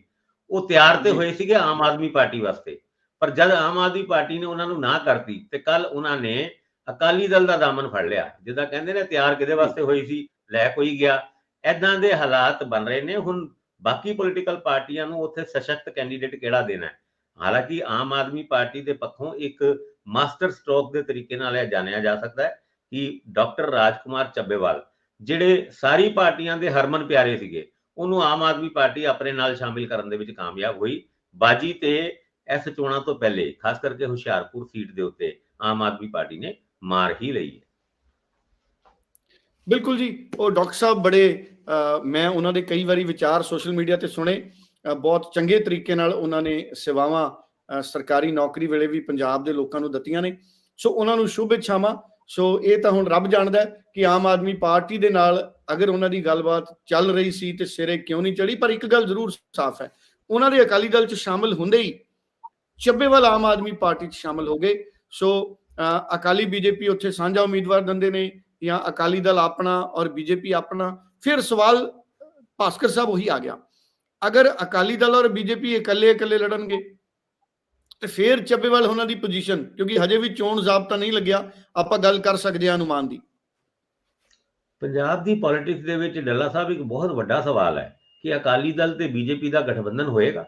ਉਹ ਤਿਆਰ ਤੇ। ਹੋਏ ਸੀਗੇ ਆਮ ਆਦਮੀ ਪਾਰਟੀ ਵਾਸਤੇ। ਪਰ ਜਦ ਆਮ ਆਦਮੀ ਪਾਰਟੀ ਨੇ ਉਹਨਾਂ ਨੂੰ ਨਾ ਕਰਤੀ ਤੇ ਕੱਲ ਉਹਨਾਂ ਨੇ ਅਕਾਲੀ ਦਲ ਦਾ ਦਾਮਨ ਫੜ ਲਿਆ। ਜਿੱਦਾਂ ਕਹਿੰਦੇ ਨੇ ਤਿਆਰ ਕਿਹਦੇ ਵਾਸਤੇ ਹੋਈ ਸੀ? ਲੈ ਕੋਈ ਗਿਆ। ਐਦਾਂ ਦੇ ਹਾਲਾਤ ਬਣ ਰਹੇ ਨੇ। ਹੁਣ ਬਾਕੀ ਪੋਲੀਟੀਕਲ ਪਾਰਟੀਆਂ ਨੂੰ ਉੱਥੇ ਸਸ਼ਕਤ ਕੈਂਡੀਡੇਟ ਕਿਹੜਾ ਦੇਣਾ ਹੈ? ਹਾਲਾਂਕਿ ਆਮ ਆਦਮੀ ਪਾਰਟੀ ਦੇ ਪੱਖੋਂ ਇੱਕ ਮਾਸਟਰ ਸਟ੍ਰੋਕ ਦੇ ਤਰੀਕੇ ਨਾਲ ਇਹ ਜਾਣਿਆ ਜਾ ਸਕਦਾ ਹੈ ਕਿ ਡਾਕਟਰ ਰਾਜਕੁਮਾਰ ਚੱਬੇਵਾਲ ਜਿਹੜੇ ਸਾਰੀ ਪਾਰਟੀਆਂ ਦੇ ਹਰਮਨ ਪਿਆਰੇ ਸੀਗੇ ਉਹਨੂੰ ਆਮ ਆਦਮੀ ਪਾਰਟੀ ਆਪਣੇ ਨਾਲ ਸ਼ਾਮਿਲ ਕਰਨ ਦੇ ਵਿੱਚ ਕਾਮਯਾਬ ਹੋਈ। ਬਾਜੀ ਤੇ ਇਸ ਚੋਣਾਂ ਤੋਂ ਪਹਿਲੇ ਖਾਸ ਕਰਕੇ ਹੁਸ਼ਿਆਰਪੁਰ ਸੀਟ ਦੇ ਉੱਤੇ ਆਮ ਆਦਮੀ ਪਾਰਟੀ ਨੇ ਮਾਰ ਹੀ ਲਈ ਹੈ। ਬਿਲਕੁਲ ਜੀ ਉਹ ਡਾਕਟਰ ਸਾਹਿਬ ਬੜੇ ਅ, ਮੈਂ ਉਹਨਾਂ ਦੇ ਕਈ ਵਾਰੀ ਵਿਚਾਰ ਸੋਸ਼ਲ ਮੀਡੀਆ ਤੇ ਸੁਣੇ। ਅ, ਬਹੁਤ ਚੰਗੇ ਤਰੀਕੇ ਨਾਲ ਉਹਨਾਂ ਨੇ ਸੇਵਾਵਾਂ ਸਰਕਾਰੀ ਨੌਕਰੀ ਵੇਲੇ ਵੀ ਪੰਜਾਬ ਦੇ ਲੋਕਾਂ ਨੂੰ ਦਿੱਤੀਆਂ ਨੇ। ਸੋ ਉਹਨਾਂ ਨੂੰ ਸ਼ੁਭ ਇੱਛਾਵਾਂ ਸੋ ਇਹ ਤਾਂ ਹੁਣ ਰੱਬ ਜਾਣਦਾ ਕਿ ਆਮ ਆਦਮੀ ਪਾਰਟੀ ਦੇ ਨਾਲ ਅਗਰ ਉਹਨਾਂ ਦੀ ਗੱਲਬਾਤ ਚੱਲ ਰਹੀ ਸੀ ਤੇ ਸਿਰੇ ਕਿਉਂ ਨਹੀਂ ਚੜੀ ਪਰ ਇੱਕ ਗੱਲ ਜ਼ਰੂਰ ਸਾਫ਼ ਹੈ। ਉਹਨਾਂ ਦੇ ਅਕਾਲੀ ਦਲ 'ਚ ਸ਼ਾਮਲ ਹੁੰਦੇ ਹੀ ਚੱਬੇਵਾਲ ਆਮ ਆਦਮੀ ਪਾਰਟੀ 'ਚ ਸ਼ਾਮਲ ਹੋ ਗਏ। ਸੋ ਅ, ਅਕਾਲੀ ਬੀਜੇਪੀ ਉੱਥੇ ਸਾਂਝਾ ਉਮੀਦਵਾਰ ਦਿੰਦੇ ਨੇ ਜਾਂ ਅਕਾਲੀ ਦਲ ਆਪਣਾ ਔਰ ਬੀਜੇਪੀ ਆਪਣਾ। ਫਿਰ ਸਵਾਲ ਭਾਸਕਰ ਸਾਹਿਬ ਉਹੀ ਆ ਗਿਆ। ਅਗਰ ਅਕਾਲੀ ਦਲ ਔਰ ਬੀਜੇਪੀ ਇਕੱਲੇ ਇਕੱਲੇ ਲੜਨਗੇ ਤੇ ਫਿਰ ਚੱਬੇਵਾਲ ਉਹਨਾਂ ਦੀ ਪੋਜੀਸ਼ਨ ਕਿਉਂਕਿ ਹਜੇ ਵੀ ਚੋਣ ਜ਼ਾਬਤਾ ਨਹੀਂ ਲੱਗਿਆ, ਆਪਾਂ ਗੱਲ ਕਰ ਸਕਦੇ ਹਾਂ ਅਨੁਮਾਨ ਦੀ। ਪੰਜਾਬ ਦੀ ਪੋਲਿਟਿਕਸ ਦੇ ਵਿੱਚ ਡੱਲਾ ਸਾਹਿਬ ਇੱਕ ਬਹੁਤ ਵੱਡਾ ਸਵਾਲ ਹੈ ਕਿ ਅਕਾਲੀ ਦਲ ਤੇ ਬੀਜੇਪੀ ਦਾ ਗਠਬੰਧਨ ਹੋਏਗਾ।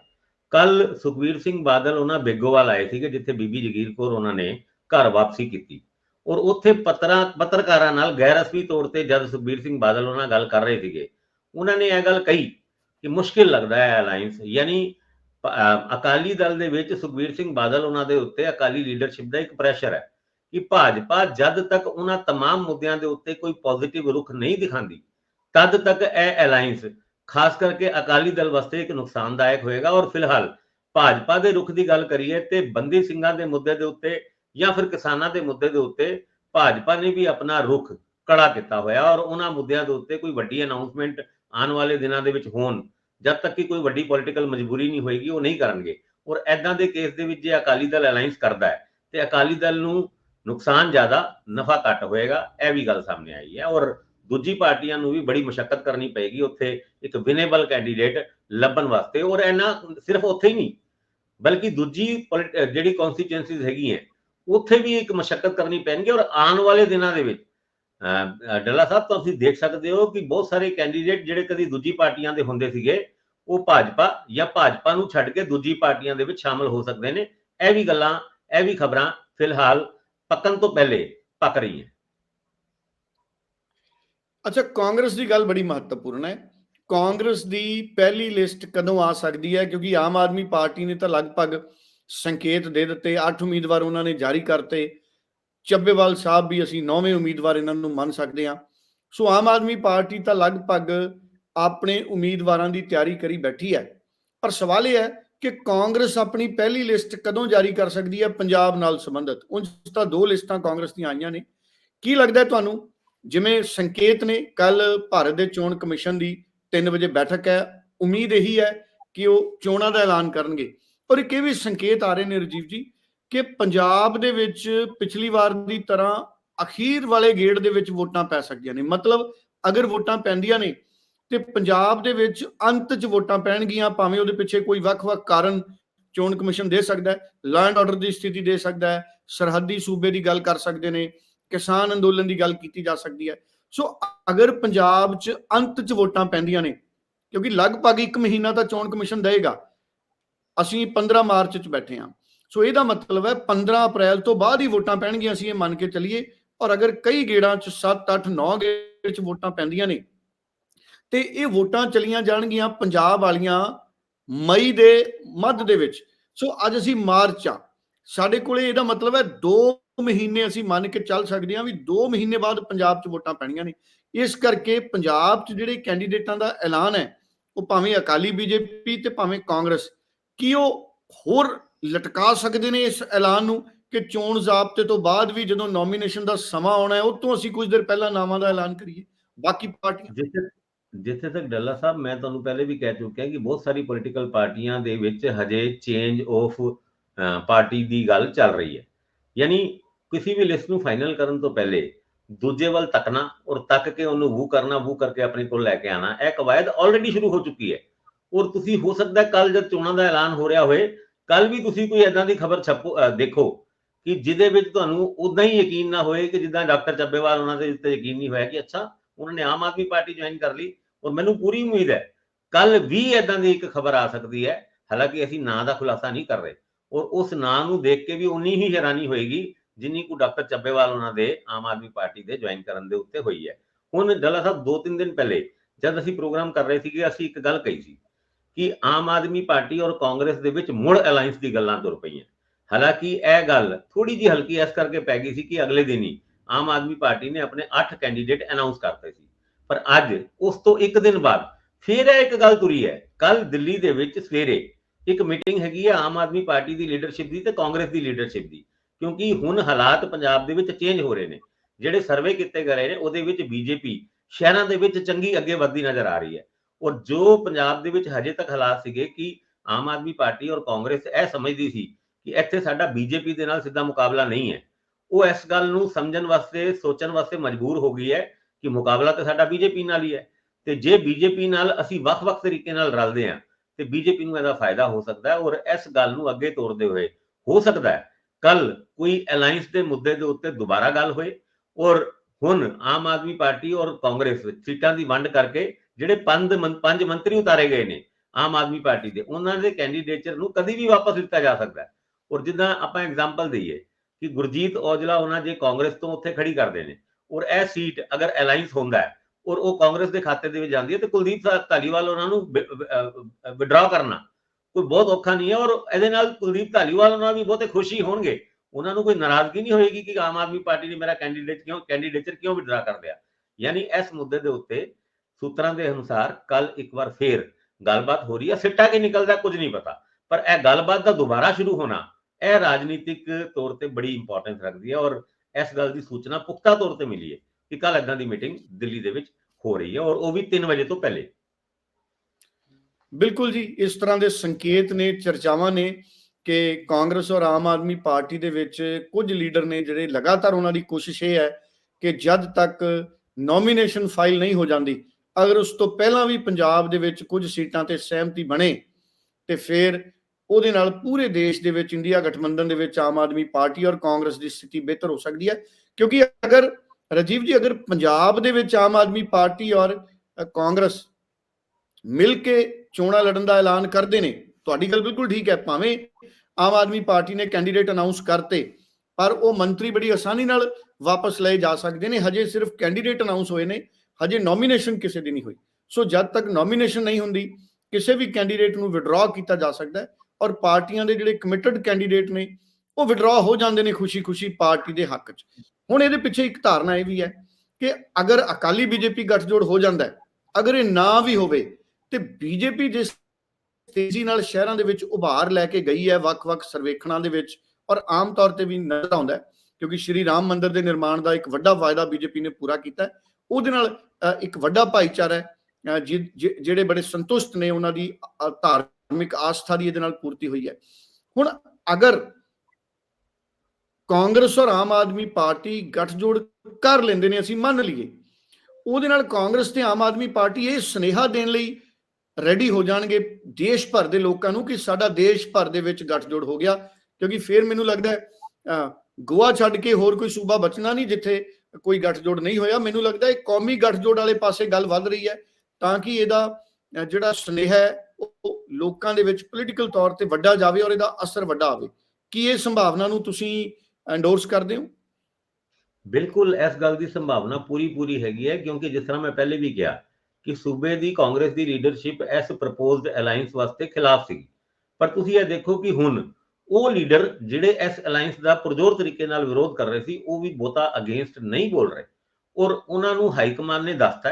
ਕੱਲ ਸੁਖਵੀਰ ਸਿੰਘ ਬਾਦਲ ਉਹਨਾਂ ਬੇਗੋਵਾਲ ਆਏ ਸੀਗੇ, ਜਿੱਥੇ ਬੀਬੀ ਜਗੀਰ ਕੌਰ ਉਹਨਾਂ ਨੇ ਘਰ ਵਾਪਸੀ ਕੀਤੀ। ਔਰ ਉੱਥੇ ਪੱਤਰਾਂ, ਪੱਤਰਕਾਰਾਂ ਨਾਲ ਗੈਰ ਰਸਮੀ ਤੌਰ ਤੇ ਜਦ ਸੁਖਬੀਰ ਸਿੰਘ ਬਾਦਲ ਉਹਨਾਂ ਗੱਲ ਕਰ ਰਹੇ ਸੀਗੇ, ਉਹਨਾਂ ਨੇ ਇਹ ਗੱਲ ਕਹੀ ਕਿ ਮੁਸ਼ਕਿਲ ਲੱਗਦਾ ਹੈ ਅਲਾਈਅੰਸ ਯਾਨੀ ਅਕਾਲੀ ਦਲ ਦੇ ਵਿੱਚ ਸੁਖਬੀਰ ਸਿੰਘ ਬਾਦਲ ਉਹਨਾਂ ਦੇ ਉੱਤੇ ਅਕਾਲੀ ਲੀਡਰਸ਼ਿਪ ਦਾ ਇੱਕ ਪ੍ਰੈਸ਼ਰ ਹੈ ਕਿ ਭਾਜਪਾ ਜਦ ਤੱਕ ਉਹਨਾਂ तमाम ਮੁੱਦਿਆਂ ਦੇ ਉੱਤੇ ਕੋਈ ਪੋਜ਼ਿਟਿਵ ਰੁਖ ਨਹੀਂ ਦਿਖਾਉਂਦੀ ਤਦ ਤੱਕ ਇਹ ਅਲਾਈਅੰਸ ਖਾਸ ਕਰਕੇ ਅਕਾਲੀ ਦਲ ਵਾਸਤੇ ਇੱਕ ਨੁਕਸਾਨਦਾਇਕ ਹੋਏਗਾ ਔਰ ਫਿਲਹਾਲ ਭਾਜਪਾ ਦੇ ਰੁਖ ਦੀ ਗੱਲ ਕਰੀਏ ਤੇ ਬੰਦੀ ਸਿੰਘਾਂ ਦੇ ਮੁੱਦੇ ਦੇ ਉੱਤੇ ਜਾਂ ਫਿਰ ਕਿਸਾਨਾਂ ਦੇ ਮੁੱਦੇ ਦੇ ਉੱਤੇ ਭਾਜਪਾ ਨੇ ਵੀ ਆਪਣਾ ਰੁਖ ਕੜਾ ਕੀਤਾ ਹੋਇਆ ਔਰ ਉਹਨਾਂ ਮੁੱਦਿਆਂ ਦੇ ਉੱਤੇ ਕੋਈ ਵੱਡੀ ਅਨਾਉਂਸਮੈਂਟ ਆਉਣ ਵਾਲੇ ਦਿਨਾਂ ਦੇ ਵਿੱਚ ਹੋਣ ਜਦ ਤੱਕ ਕਿ ਕੋਈ ਵੱਡੀ ਪੋਲੀਟੀਕਲ ਮਜਬੂਰੀ ਨਹੀਂ ਹੋਏਗੀ, ਉਹ ਨਹੀਂ ਕਰਨਗੇ। ਔਰ ਐਦਾਂ ਦੇ ਕੇਸ ਦੇ ਵਿੱਚ ਜੇ ਅਕਾਲੀ ਦਲ ਅਲਾਈਅੰਸ ਕਰਦਾ ਹੈ, ਤੇ ਅਕਾਲੀ ਦਲ ਨੂੰ ਨੁਕਸਾਨ ਜ਼ਿਆਦਾ, ਨਫਾ ਘੱਟ ਹੋਏਗਾ, ਇਹ ਵੀ ਗੱਲ ਸਾਹਮਣੇ ਆਈ ਹੈ। ਔਰ ਦੂਜੀ ਪਾਰਟੀਆਂ ਨੂੰ ਵੀ ਬੜੀ ਮੁਸ਼ਕਲ ਕਰਨੀ ਪਏਗੀ, ਉੱਥੇ ਇੱਕ ਵਿਨੇਬਲ ਕੈਂਡੀਡੇਟ ਲੱਭਣ ਵਾਸਤੇ। ਔਰ ਇਹਨਾਂ ਸਿਰਫ ਉੱਥੇ ਹੀ ਨਹੀਂ, ਬਲਕਿ ਦੂਜੀ ਪੋਲਿਟ- ਅਹ ਜਿਹੜੀ ਕਨਸਟੀਚੁਐਂਸੀਜ਼ ਹੈਗੀਆਂ, ਉੱਥੇ ਵੀ ਇੱਕ ਮੁਸ਼ਕਲ ਕਰਨੀ ਪੈਣਗੀ। ਔਰ ਆਉਣ ਵਾਲੇ ਦਿਨਾਂ ਦੇ ਵਿੱਚ ਡੱਲਾ ਸਾਹਿਬ, ਤੁਸੀਂ ਦੇਖ ਸਕਦੇ ਹੋ ਕਿ ਬਹੁਤ ਸਾਰੇ ਕੈਂਡੀਡੇਟ ਜਿਹੜੇ ਕਦੀ ਦੂਜੀ ਪਾਰਟੀਆਂ ਦੇ ਹੁੰਦੇ ਸੀਗੇ, ਉਹ ਭਾਜਪਾ ਜਾਂ ਭਾਜਪਾ ਨੂੰ ਛੱਡ ਕੇ ਦੂਜੀ ਪਾਰਟੀਆਂ ਦੇ ਵਿੱਚ ਸ਼ਾਮਲ ਹੋ ਸਕਦੇ ਨੇ। ਇਹ ਵੀ ਗੱਲਾਂ, ਇਹ ਵੀ ਖਬਰਾਂ ਫਿਲਹਾਲ ਪੱਕਣ ਤੋਂ ਪਹਿਲੇ ਪੱਕ ਰਹੀਆਂ। ਅੱਛਾ, ਕਾਂਗਰਸ ਦੀ ਗੱਲ ਬੜੀ ਮਹੱਤਵਪੂਰਨ ਹੈ। ਕਾਂਗਰਸ ਦੀ ਪਹਿਲੀ ਲਿਸਟ ਕਦੋਂ ਆ ਸਕਦੀ ਹੈ? ਕਿਉਂਕਿ ਆਮ ਆਦਮੀ ਪਾਰਟੀ ਨੇ ਤਾਂ ਲਗਭਗ ਸੰਕੇਤ ਦੇ ਦਿੱਤੇ 8 ਉਮੀਦਵਾਰ ਉਹਨਾਂ ਨੇ ਜਾਰੀ ਕਰਤੇ। ਚੱਬੇਵਾਲ ਸਾਹਿਬ ਵੀ ਅਸੀਂ ਨੌਵੇਂ ਉਮੀਦਵਾਰ ਇਹਨਾਂ ਨੂੰ ਮੰਨ ਸਕਦੇ ਹਾਂ। ਸੋ ਆਮ ਆਦਮੀ ਪਾਰਟੀ ਤਾਂ ਲਗਭਗ ਆਪਣੇ ਉਮੀਦਵਾਰਾਂ ਦੀ ਤਿਆਰੀ ਕਰੀ ਬੈਠੀ ਹੈ। ਪਰ ਸਵਾਲ ਇਹ ਹੈ ਕਿ ਕਾਂਗਰਸ ਆਪਣੀ ਪਹਿਲੀ ਲਿਸਟ ਕਦੋਂ ਜਾਰੀ ਕਰ ਸਕਦੀ ਹੈ ਪੰਜਾਬ ਨਾਲ ਸੰਬੰਧਿਤ? ਉਂਝ ਤਾਂ ਦੋ ਲਿਸਟਾਂ ਕਾਂਗਰਸ ਦੀਆਂ ਆਈਆਂ ਨੇ। ਕੀ ਲੱਗਦਾ ਤੁਹਾਨੂੰ? ਜਿਵੇਂ ਸੰਕੇਤ ਨੇ ਕੱਲ ਭਾਰਤ ਦੇ ਚੋਣ ਕਮਿਸ਼ਨ ਦੀ 3 ਵਜੇ ਬੈਠਕ ਹੈ। ਉਮੀਦ ਇਹੀ ਹੈ ਕਿ ਉਹ ਚੋਣਾਂ ਦਾ ਐਲਾਨ ਕਰਨਗੇ। ਔਰ ਇੱਕ ਇਹ ਵੀ ਸੰਕੇਤ ਆ ਰਹੇ ਨੇ ਰਜੀਵ ਜੀ ਕਿ ਪੰਜਾਬ ਦੇ ਵਿੱਚ ਪਿਛਲੀ ਵਾਰ ਦੀ ਤਰ੍ਹਾਂ ਅਖੀਰ ਵਾਲੇ ਗੇੜ ਦੇ ਵਿੱਚ ਵੋਟਾਂ ਪੈ ਸਕਦੀਆਂ ਨੇ। ਮਤਲਬ ਅਗਰ ਵੋਟਾਂ ਪੈਂਦੀਆਂ ਨੇ ਤੇ ਪੰਜਾਬ ਦੇ ਵਿੱਚ ਅੰਤ 'ਚ ਵੋਟਾਂ ਪੈਣਗੀਆਂ, ਭਾਵੇਂ ਉਹਦੇ ਪਿੱਛੇ ਕੋਈ ਵੱਖ-ਵੱਖ ਕਾਰਨ ਚੋਣ ਕਮਿਸ਼ਨ ਦੇ ਸਕਦਾ ਹੈ ਲੈਂਡ ਆਰਡਰ ਦੀ ਸਥਿਤੀ ਦੇ ਸਕਦਾ ਹੈ, ਸਰਹੱਦੀ ਸੂਬੇ ਦੀ ਗੱਲ ਕਰ ਸਕਦੇ ਨੇ, ਕਿਸਾਨ ਅੰਦੋਲਨ ਦੀ ਗੱਲ ਕੀਤੀ ਜਾ ਸਕਦੀ ਹੈ। ਸੋ ਅਗਰ ਪੰਜਾਬ 'ਚ ਅੰਤ 'ਚ ਵੋਟਾਂ ਪੈਂਦੀਆਂ ਨੇ, ਕਿਉਂਕਿ ਲਗਭਗ 1 ਮਹੀਨਾ ਤਾਂ ਚੋਣ ਕਮਿਸ਼ਨ ਦੇਗਾ ਅਸੀਂ 15 ਮਾਰਚ 'ਚ ਬੈਠੇ ਹਾਂ। ਸੋ ਇਹਦਾ ਮਤਲਬ ਹੈ 15 ਅਪ੍ਰੈਲ ਤੋਂ ਬਾਅਦ ਹੀ ਵੋਟਾਂ ਪੈਣਗੀਆਂ, ਅਸੀਂ ਇਹ ਮੰਨ ਕੇ ਚੱਲੀਏ। ਔਰ ਅਗਰ ਕਈ ਗੇੜਾਂ 'ਚ 7 8 9 ਗੇੜ 'ਚ ਵੋਟਾਂ ਪੈਂਦੀਆਂ ਨੇ, ਤੇ ਇਹ ਵੋਟਾਂ ਚਲੀਆਂ ਜਾਣਗੀਆਂ ਪੰਜਾਬ ਵਾਲੀਆਂ ਮਈ ਦੇ ਮੱਧ ਦੇ ਵਿੱਚ। ਸੋ ਅੱਜ ਅਸੀਂ ਮਾਰਚ ਆ। ਸਾਡੇ ਕੋਲੇ ਇਹਦਾ ਮਤਲਬ ਹੈ 2 ਮਹੀਨੇ ਅਸੀਂ ਮੰਨ ਕੇ ਚੱਲ ਸਕਦੇ ਹਾਂ ਵੀ 2 ਮਹੀਨੇ ਬਾਅਦ ਪੰਜਾਬ 'ਚ ਵੋਟਾਂ ਪੈਣੀਆਂ ਨੇ। ਇਸ ਕਰਕੇ ਪੰਜਾਬ 'ਚ ਜਿਹੜੇ ਕੈਂਡੀਡੇਟਾਂ ਦਾ ਐਲਾਨ ਹੈ, ਉਹ ਭਾਵੇਂ ਅਕਾਲੀ ਬੀਜੇਪੀ ਤੇ ਭਾਵੇਂ ਕਾਂਗਰਸ, ਕੀ ਉਹ ਹੋਰ ਲਟਕਾ ਸਕਦੇ ਨੇ ਇਸ ਐਲਾਨ ਨੂੰ ਕਿ ਚੋਣ ਜ਼ਾਬਤੇ ਤੋਂ ਬਾਅਦ ਵੀ ਜਦੋਂ ਨੋਮੀਨੇਸ਼ਨ ਦਾ ਸਮਾਂ ਆਉਣਾ ਹੈ ਉਹ ਤੋਂ ਅਸੀਂ ਕੁਝ ਦੇਰ ਪਹਿਲਾਂ ਨਾਵਾਂ ਦਾ ਐਲਾਨ ਕਰੀਏ। ਬਾਕੀ ਪਾਰਟੀਆਂ ਜਿੱਥੇ ਜਿੱਥੇ ਤੱਕ ਡੱਲਾ ਸਾਹਿਬ, ਮੈਂ ਤੁਹਾਨੂੰ ਪਹਿਲੇ ਵੀ ਕਹਿ ਚੁੱਕਿਆ ਕਿ ਬਹੁਤ ਸਾਰੀ ਪੋਲੀਟੀਕਲ ਪਾਰਟੀਆਂ ਦੇ ਵਿੱਚ ਹਜੇ ਚੇਂਜ ਆਫ ਪਾਰਟੀ ਦੀ ਗੱਲ ਚੱਲ ਰਹੀ ਹੈ। ਯਾਨੀ ਕਿਸੇ ਵੀ ਲਿਸਟ ਨੂੰ ਫਾਈਨਲ ਕਰਨ ਤੋਂ ਪਹਿਲੇ ਦੂਜੇ ਵੱਲ ਤੱਕਣਾ ਔਰ ਤੱਕ ਕੇ ਉਹਨੂੰ ਵੂ ਕਰਨਾ, ਵੂ ਕਰਕੇ ਆਪਣੇ ਕੋਲ ਲੈ ਕੇ ਆਣਾ, ਇਹ ਕਵਾਇਦ ਆਲਰੇਡੀ ਸ਼ੁਰੂ ਹੋ ਚੁੱਕੀ ਹੈ। ਔਰ ਤੁਸੀਂ ਹੋ ਸਕਦਾ ਕੱਲ ਜਦ ਚੋਣਾਂ ਦਾ ਐਲਾਨ ਹੋ ਰਿਹਾ ਹੋਏ ਕੱਲ ਵੀ ਤੁਸੀਂ ਕੋਈ ਐਦਾਂ ਦੀ ਖਬਰ ਛਪੋ ਦੇਖੋ ਕਿ ਜਿਹਦੇ ਵਿੱਚ ਤੁਹਾਨੂੰ ਉਦਾਂ ਹੀ ਯਕੀਨ ਨਾ ਹੋਏ ਕਿ ਜਿੱਦਾਂ ਡਾਕਟਰ ਚੱਬੇਵਾਲ ਉਹਨਾਂ ਦੇ ਉੱਤੇ ਯਕੀਨ ਨਹੀਂ ਹੋਇਆ ਕਿ ਅੱਛਾ, ਉਹਨਾਂ ਨੇ ਆਮ ਆਦਮੀ ਪਾਰਟੀ ਜੁਆਇਨ ਕਰ ਲਈ ਔਰ ਮੈਨੂੰ ਪੂਰੀ ਉਮੀਦ ਹੈ ਕੱਲ ਵੀ ਐਦਾਂ ਦੀ ਇੱਕ ਖਬਰ ਆ ਸਕਦੀ ਹੈ, ਹਾਲਾਂਕਿ ਅਸੀਂ ਨਾਂ ਦਾ ਖੁਲਾਸਾ ਨਹੀਂ ਕਰ ਰਹੇ ਔਰ ਉਸ ਨਾਂ ਨੂੰ ਦੇਖ ਕੇ ਵੀ ਉਨੀ ਹੀ ਹੈਰਾਨੀ ਹੋਏਗੀ ਜਿੰਨੀ ਕੋ ਡਾਕਟਰ ਚੱਬੇਵਾਲ ਉਹਨਾਂ ਦੇ ਆਮ ਆਦਮੀ ਪਾਰਟੀ ਦੇ ਜੁਆਇਨ ਕਰਨ ਦੇ ਉੱਤੇ ਹੋਈ ਹੈ। ਹੁਣ ਡੱਲਾ ਸਾਹਿਬ ਦੋ ਤਿੰਨ ਦਿਨ ਪਹਿਲੇ ਜਦ ਅਸੀਂ ਪ੍ਰੋਗਰਾਮ ਕਰ ਰਹੇ ਸੀਗੇ, ਅਸੀਂ ਇੱਕ ਗੱਲ ਕਹੀ ਸੀ। ਕਿ ਆਮ ਆਦਮੀ ਪਾਰਟੀ ਔਰ ਕਾਂਗਰਸ ਦੇ ਵਿੱਚ ਮੁੜ ਅਲਾਈਅੰਸ ਦੀ ਗੱਲਾਂ ਤੁਰ ਪਈਆਂ। ਹਾਲਾਂਕਿ ਇਹ ਗੱਲ ਥੋੜੀ ਜੀ ਹਲਕੀ ਇਸ ਕਰਕੇ ਪੈ ਗਈ ਸੀ ਕਿ ਅਗਲੇ ਦਿਨ ਹੀ ਆਮ ਆਦਮੀ ਪਾਰਟੀ ਨੇ ਆਪਣੇ 8 ਕੈਂਡੀਡੇਟ ਅਨਾਉਂਸ ਕਰਤੇ ਸੀ। ਪਰ ਅੱਜ, ਉਸ ਤੋਂ ਇੱਕ ਦਿਨ ਬਾਅਦ ਫਿਰ ਇਹ ਇੱਕ ਗੱਲ ਤੁਰੀ ਹੈ। ਕੱਲ ਦਿੱਲੀ ਦੇ ਵਿੱਚ ਸਵੇਰੇ ਇੱਕ ਮੀਟਿੰਗ ਹੈਗੀ ਹੈ ਆਮ ਆਦਮੀ ਪਾਰਟੀ ਦੀ ਲੀਡਰਸ਼ਿਪ ਦੀ ਤੇ ਕਾਂਗਰਸ ਦੀ ਲੀਡਰਸ਼ਿਪ ਦੀ। ਕਿਉਂਕਿ ਹੁਣ ਹਾਲਾਤ ਪੰਜਾਬ ਦੇ ਵਿੱਚ ਚੇਂਜ ਹੋ ਰਹੇ ਨੇ। ਜਿਹੜੇ ਸਰਵੇ ਕੀਤੇ ਗਏ ਨੇ, ਉਹਦੇ ਵਿੱਚ ਬੀਜੇਪੀ ਸ਼ਹਿਰਾਂ ਦੇ ਵਿੱਚ ਚੰਗੀ ਅੱਗੇ ਵੱਧਦੀ ਨਜ਼ਰ ਆ ਰਹੀ ਹੈ। ਔਰ ਜੋ ਪੰਜਾਬ ਦੇ ਵਿੱਚ ਹਜੇ ਤੱਕ ਹਾਲਾਤ ਸੀਗੇ ਕਿ ਆਮ ਆਦਮੀ ਪਾਰਟੀ ਔਰ ਕਾਂਗਰਸ ਇਹ ਸਮਝਦੀ ਸੀ ਕਿ ਇੱਥੇ ਸਾਡਾ ਬੀਜੇਪੀ ਦੇ ਨਾਲ ਸਿੱਧਾ ਮੁਕਾਬਲਾ ਨਹੀਂ ਹੈ। ਉਹ ਇਸ ਗੱਲ ਨੂੰ ਸਮਝਣ ਵਾਸਤੇ, ਸੋਚਣ ਵਾਸਤੇ ਮਜਬੂਰ ਹੋ ਗਈ ਹੈ ਕਿ ਮੁਕਾਬਲਾ ਤਾਂ ਸਾਡਾ ਬੀਜੇਪੀ ਨਾਲ ਹੀ ਹੈ ਤੇ ਜੇ ਬੀਜੇਪੀ ਨਾਲ ਅਸੀਂ ਵੱਖ-ਵੱਖ ਤਰੀਕੇ ਨਾਲ ਰਲਦੇ ਹਾਂ ਤੇ ਬੀਜੇਪੀ ਨੂੰ ਇਹਦਾ ਫਾਇਦਾ ਹੋ ਸਕਦਾ ਹੈ ਔਰ ਇਸ ਗੱਲ ਨੂੰ ਅੱਗੇ ਤੋਰਦੇ ਹੋਏ ਹੋ ਸਕਦਾ ਹੈ। ਕੱਲ ਕੋਈ ਅਲਾਈਅੰਸ ਦੇ ਮੁੱਦੇ ਦੇ ਉੱਤੇ ਦੁਬਾਰਾ ਗੱਲ ਹੋਏ ਔਰ ਹੁਣ ਆਮ ਆਦਮੀ ਪਾਰਟੀ ਔਰ ਕਾਂਗਰਸ ਸੀਟਾਂ ਦੀ ਵੰਡ ਕਰਕੇ ਜਿਹੜੇ ਪੰਜ ਪੰਜ ਮੰਤਰੀ ਉਤਾਰੇ ਗਏ ਨੇ ਆਮ ਆਦਮੀ ਪਾਰਟੀ ਦੇ, ਉਹਨਾਂ ਦੇ ਕੈਂਡੀਡੇਟਰ ਨੂੰ ਕਦੀ ਵੀ ਵਾਪਸ ਲਿੱਤਾ ਜਾ ਸਕਦਾ ਹੈ। ਔਰ ਜਿੱਦਾਂ ਆਪਾਂ ਐਗਜ਼ਾਮਪਲ ਦਈਏ ਕਿ ਗੁਰਜੀਤ ਔਜਲਾ ਉਹਨਾਂ ਜੇ ਕਾਂਗਰਸ ਤੋਂ ਉੱਥੇ ਖੜੀ ਕਰਦੇ ਨੇ, ਔਰ ਇਹ ਸੀਟ ਅਗਰ ਅਲਾਈਅੰਸ ਹੁੰਦਾ ਹੈ, ਔਰ ਉਹ ਕਾਂਗਰਸ ਦੇ ਖਾਤੇ ਦੇ ਵਿੱਚ ਜਾਂਦੀ ਹੈ, ਤੇ ਕੁਲਦੀਪ ਧਾਲੀਵਾਲ ਉਹਨਾਂ ਨੂੰ ਵਿਡਰਾ ਕਰਨਾ ਕੋਈ ਬਹੁਤ ਔਖਾ ਨਹੀਂ ਹੈ, ਔਰ ਇਹਦੇ ਨਾਲ ਕੁਲਦੀਪ ਧਾਲੀਵਾਲ ਉਹਨਾਂ ਵੀ ਬਹੁਤੇ ਖੁਸ਼ੀ ਹੋਣਗੇ। ਉਹਨਾਂ ਨੂੰ ਕੋਈ ਨਾਰਾਜ਼ਗੀ ਨਹੀਂ ਹੋਏਗੀ ਕਿ ਆਮ ਆਦਮੀ ਪਾਰਟੀ ਨੇ ਮੇਰਾ ਕੈਂਡੀਡੇਟ ਕਿਉਂ ਕੈਂਡੀਡੇਚਰ ਕਿਉਂ ਵਿਡਰਾ ਕਰ ਲਿਆ। ਯਾਨੀ ਇਸ ਮੁੱਦੇ ਦੇ ਉੱਤੇ ਸੂਤਰਾਂ ਦੇ ਅਨੁਸਾਰ ਕੱਲ ਇੱਕ ਵਾਰ ਫੇਰ ਗੱਲਬਾਤ ਹੋ ਰਹੀ ਹੈ। ਸਿੱਟਾ ਕੀ ਨਿਕਲਦਾ ਕੁਝ ਨਹੀਂ ਪਤਾ। ਪਰ ਇਹ ਗੱਲਬਾਤ ਦਾ ਦੁਬਾਰਾ ਸ਼ੁਰੂ ਹੋਣਾ, ਇਹ ਰਾਜਨੀਤਿਕ ਤੌਰ ਤੇ ਬੜੀ ਇੰਪੋਰਟੈਂਸ ਰੱਖਦੀ ਹੈ ਔਰ ਇਸ ਗੱਲ ਦੀ ਸੂਚਨਾ ਪੁਖਤਾ ਤੌਰ ਤੇ ਮਿਲੀ ਹੈ ਕਿ ਕੱਲ ਇਦਾਂ ਦੀ ਮੀਟਿੰਗ ਦਿੱਲੀ ਦੇ ਵਿੱਚ ਹੋ ਰਹੀ ਹੈ ਔਰ ਉਹ ਵੀ 3 ਵਜੇ ਤੋਂ ਪਹਿਲੇ। ਬਿਲਕੁਲ ਜੀ, ਇਸ ਤਰ੍ਹਾਂ ਦੇ ਸੰਕੇਤ ਨੇ, ਚਰਚਾਵਾਂ ਨੇ ਕਿ ਕਾਂਗਰਸ ਔਰ ਆਮ ਆਦਮੀ ਪਾਰਟੀ ਦੇ ਵਿੱਚ ਕੁਝ ਲੀਡਰ ਨੇ ਜਿਹੜੇ ਲਗਾਤਾਰ ਉਹਨਾਂ ਦੀ ਕੋਸ਼ਿਸ਼ ਇਹ ਹੈ ਕਿ ਜਦ ਤੱਕ ਨੋਮੀਨੇਸ਼ਨ ਫਾਈਲ ਨਹੀਂ ਹੋ ਜਾਂਦੀ ਅਗਰ ਉਸ ਤੋਂ ਪਹਿਲਾਂ ਵੀ ਪੰਜਾਬ ਦੇ ਵਿੱਚ ਕੁਝ ਸੀਟਾਂ ਤੇ ਸਹਿਮਤੀ ਬਣੇ, ਤੇ ਫਿਰ ਉਹਦੇ ਨਾਲ ਪੂਰੇ ਦੇਸ਼ ਦੇ ਵਿੱਚ ਇੰਡੀਆ ਗਠਬੰਧਨ ਦੇ ਵਿੱਚ ਆਮ ਆਦਮੀ ਪਾਰਟੀ ਔਰ ਕਾਂਗਰਸ ਦੀ ਸਥਿਤੀ ਬਿਹਤਰ ਹੋ ਸਕਦੀ ਹੈ। ਕਿਉਂਕਿ ਅਗਰ, ਰਾਜੀਵ ਜੀ, ਅਗਰ ਪੰਜਾਬ ਦੇ ਵਿੱਚ ਆਮ ਆਦਮੀ ਪਾਰਟੀ ਔਰ ਕਾਂਗਰਸ ਮਿਲ ਕੇ ਚੋਣਾਂ ਲੜਨ ਦਾ ਐਲਾਨ ਕਰਦੇ ਨੇ, ਤੁਹਾਡੀ ਗੱਲ ਬਿਲਕੁਲ ਠੀਕ ਹੈ, ਭਾਵੇਂ ਆਮ ਆਦਮੀ ਪਾਰਟੀ ਨੇ ਕੈਂਡੀਡੇਟ ਅਨਾਉਂਸ ਕਰਤੇ, ਪਰ ਉਹ ਮੰਤਰੀ ਬੜੀ ਆਸਾਨੀ ਨਾਲ ਵਾਪਸ ਲਏ ਜਾ ਸਕਦੇ ਨੇ, ਹਜੇ ਸਿਰਫ ਕੈਂਡੀਡੇਟ ਅਨਾਉਂਸ ਹੋਏ ਨੇ ਹਜੇ ਨੋਮੀਨੇਸ਼ਨ ਕਿਸੇ ਦੀ ਨਹੀਂ ਹੋਈ। ਸੋ ਜਦ ਤੱਕ ਨੋਮੀਨੇਸ਼ਨ ਨਹੀਂ ਹੁੰਦੀ, ਕਿਸੇ ਵੀ ਕੈਂਡੀਡੇਟ ਨੂੰ ਵਿਡਰਾ ਕੀਤਾ ਜਾ ਸਕਦਾ ਹੈ ਔਰ ਪਾਰਟੀਆਂ ਦੇ ਜਿਹੜੇ ਕਮਿਟਡ ਕੈਂਡੀਡੇਟ ਨੇ, ਉਹ ਵਿਡਰਾ ਹੋ ਜਾਂਦੇ ਨੇ ਖੁਸ਼ੀ-ਖੁਸ਼ੀ ਪਾਰਟੀ ਦੇ ਹੱਕ 'ਚ। ਹੁਣ ਇਹਦੇ ਪਿੱਛੇ ਇੱਕ ਧਾਰਨਾ ਇਹ ਵੀ ਹੈ ਕਿ ਅਗਰ ਅਕਾਲੀ ਬੀਜੇਪੀ ਗੱਠਜੋੜ ਹੋ ਜਾਂਦਾ ਹੈ, ਅਗਰ ਇਹ ਨਾ ਵੀ ਹੋਵੇ, ਤੇ ਬੀਜੇਪੀ ਜਿਸ ਤੇਜ਼ੀ ਨਾਲ ਸ਼ਹਿਰਾਂ ਦੇ ਵਿੱਚ ਉਭਾਰ ਲੈ ਕੇ ਗਈ ਹੈ, ਵੱਖ-ਵੱਖ ਸਰਵੇਖਣਾਂ ਦੇ ਵਿੱਚ ਔਰ ਆਮ ਤੌਰ ਤੇ ਵੀ ਨਜ਼ਰ ਆਉਂਦਾ ਕਿਉਂਕਿ ਸ਼੍ਰੀ ਰਾਮ ਮੰਦਿਰ ਦੇ ਨਿਰਮਾਣ ਦਾ ਇੱਕ ਵੱਡਾ ਵਾਅਦਾ ਬੀਜੇਪੀ ਨੇ ਪੂਰਾ ਕੀਤਾ ਉਹਦੇ ਨਾਲ ਅ, ਇੱਕ ਵੱਡਾ ਭਾਈਚਾਰਾ ਹੈ ਜਿ- ਜਿਹੜੇ ਬੜੇ ਸੰਤੁਸ਼ਟ ਨੇ ਉਹਨਾਂ ਦੀ ਧਾਰਮਿਕ ਆਸਥਾ ਦੀ ਇਹਦੇ ਨਾਲ ਪੂਰਤੀ ਹੋਈ ਹੈ। ਹੁਣ ਅਗਰ ਕਾਂਗਰਸ ਔਰ ਆਮ ਆਦਮੀ ਪਾਰਟੀ ਗੱਠਜੋੜ ਕਰ ਲੈਂਦੇ ਨੇ ਅਸੀਂ ਮੰਨ ਲਈਏ ਉਹਦੇ ਨਾਲ ਕਾਂਗਰਸ ਤੇ ਆਮ ਆਦਮੀ ਪਾਰਟੀ ਇਹ ਸੁਨੇਹਾ ਦੇਣ ਲਈ ਰੈਡੀ ਹੋ ਜਾਣਗੇ ਦੇਸ਼ ਭਰ ਦੇ ਲੋਕਾਂ ਨੂੰ ਕਿ ਸਾਡਾ ਦੇਸ਼ ਭਰ ਦੇ ਵਿੱਚ ਗੱਠਜੋੜ ਹੋ ਗਿਆ ਕਿਉਂਕਿ ਫਿਰ ਮੈਨੂੰ ਲੱਗਦਾ ਹੈ ਗੋਆ ਛੱਡ ਕੇ ਹੋਰ ਕੋਈ ਸੂਬਾ ਬਚਣਾ ਨਹੀਂ ਜਿੱਥੇ ਕੋਈ ਗੱਠਜੋੜ ਨਹੀਂ ਹੋਇਆ। ਮੈਨੂੰ ਲੱਗਦਾ ਇਹ ਕੌਮੀ ਗੱਠਜੋੜ ਵਾਲੇ ਪਾਸੇ ਗੱਲ ਵੱਧ ਰਹੀ ਹੈ ਤਾਂ ਕਿ ਇਹਦਾ ਜਿਹੜਾ ਸੁਨੇਹਾ ਹੈ, ਉਹ ਲੋਕਾਂ ਦੇ ਵਿੱਚ ਪੋਲੀਟੀਕਲ ਤੌਰ ਤੇ ਵੱਡਾ ਜਾਵੇ ਔਰ ਇਹਦਾ ਅਸਰ ਵੱਡਾ ਆਵੇ ਕੀ ਇਹ ਸੰਭਾਵਨਾ ਨੂੰ ਤੁਸੀਂ ਐਂਡੋਰਸ ਕਰਦੇ ਹੋ? ਬਿਲਕੁਲ, ਇਸ ਗੱਲ ਦੀ ਸੰਭਾਵਨਾ ਪੂਰੀ ਪੂਰੀ ਹੈਗੀ ਹੈ ਕਿਉਂਕਿ ਜਿਸ ਤਰ੍ਹਾਂ ਮੈਂ ਪਹਿਲੇ ਵੀ ਕਿਹਾ ਕਿ ਸੂਬੇ ਦੀ ਕਾਂਗਰਸ ਦੀ ਲੀਡਰਸ਼ਿਪ ਇਸ ਪ੍ਰਪੋਜ਼ਡ ਅਲਾਈਅੰਸ ਵਾਸਤੇ ਖਿਲਾਫ ਸੀ ਪਰ ਤੁਸੀਂ ਇਹ ਦੇਖੋ ਕਿ ਹੁਣ ਉਹ ਲੀਡਰ ਜਿਹੜੇ ਇਸ ਅਲਾਈਅੰਸ ਦਾ ਪੁਰਜ਼ੋਰ ਤਰੀਕੇ ਨਾਲ ਵਿਰੋਧ ਕਰ ਰਹੇ ਸੀ, ਉਹ ਵੀ ਬਹੁਤਾ ਅਗੇਂਸਟ ਨਹੀਂ ਬੋਲ ਰਹੇ। ਔਰ ਉਹਨਾਂ ਨੂੰ ਹਾਈ ਕਮਾਨ ਨੇ ਦੱਸਤਾ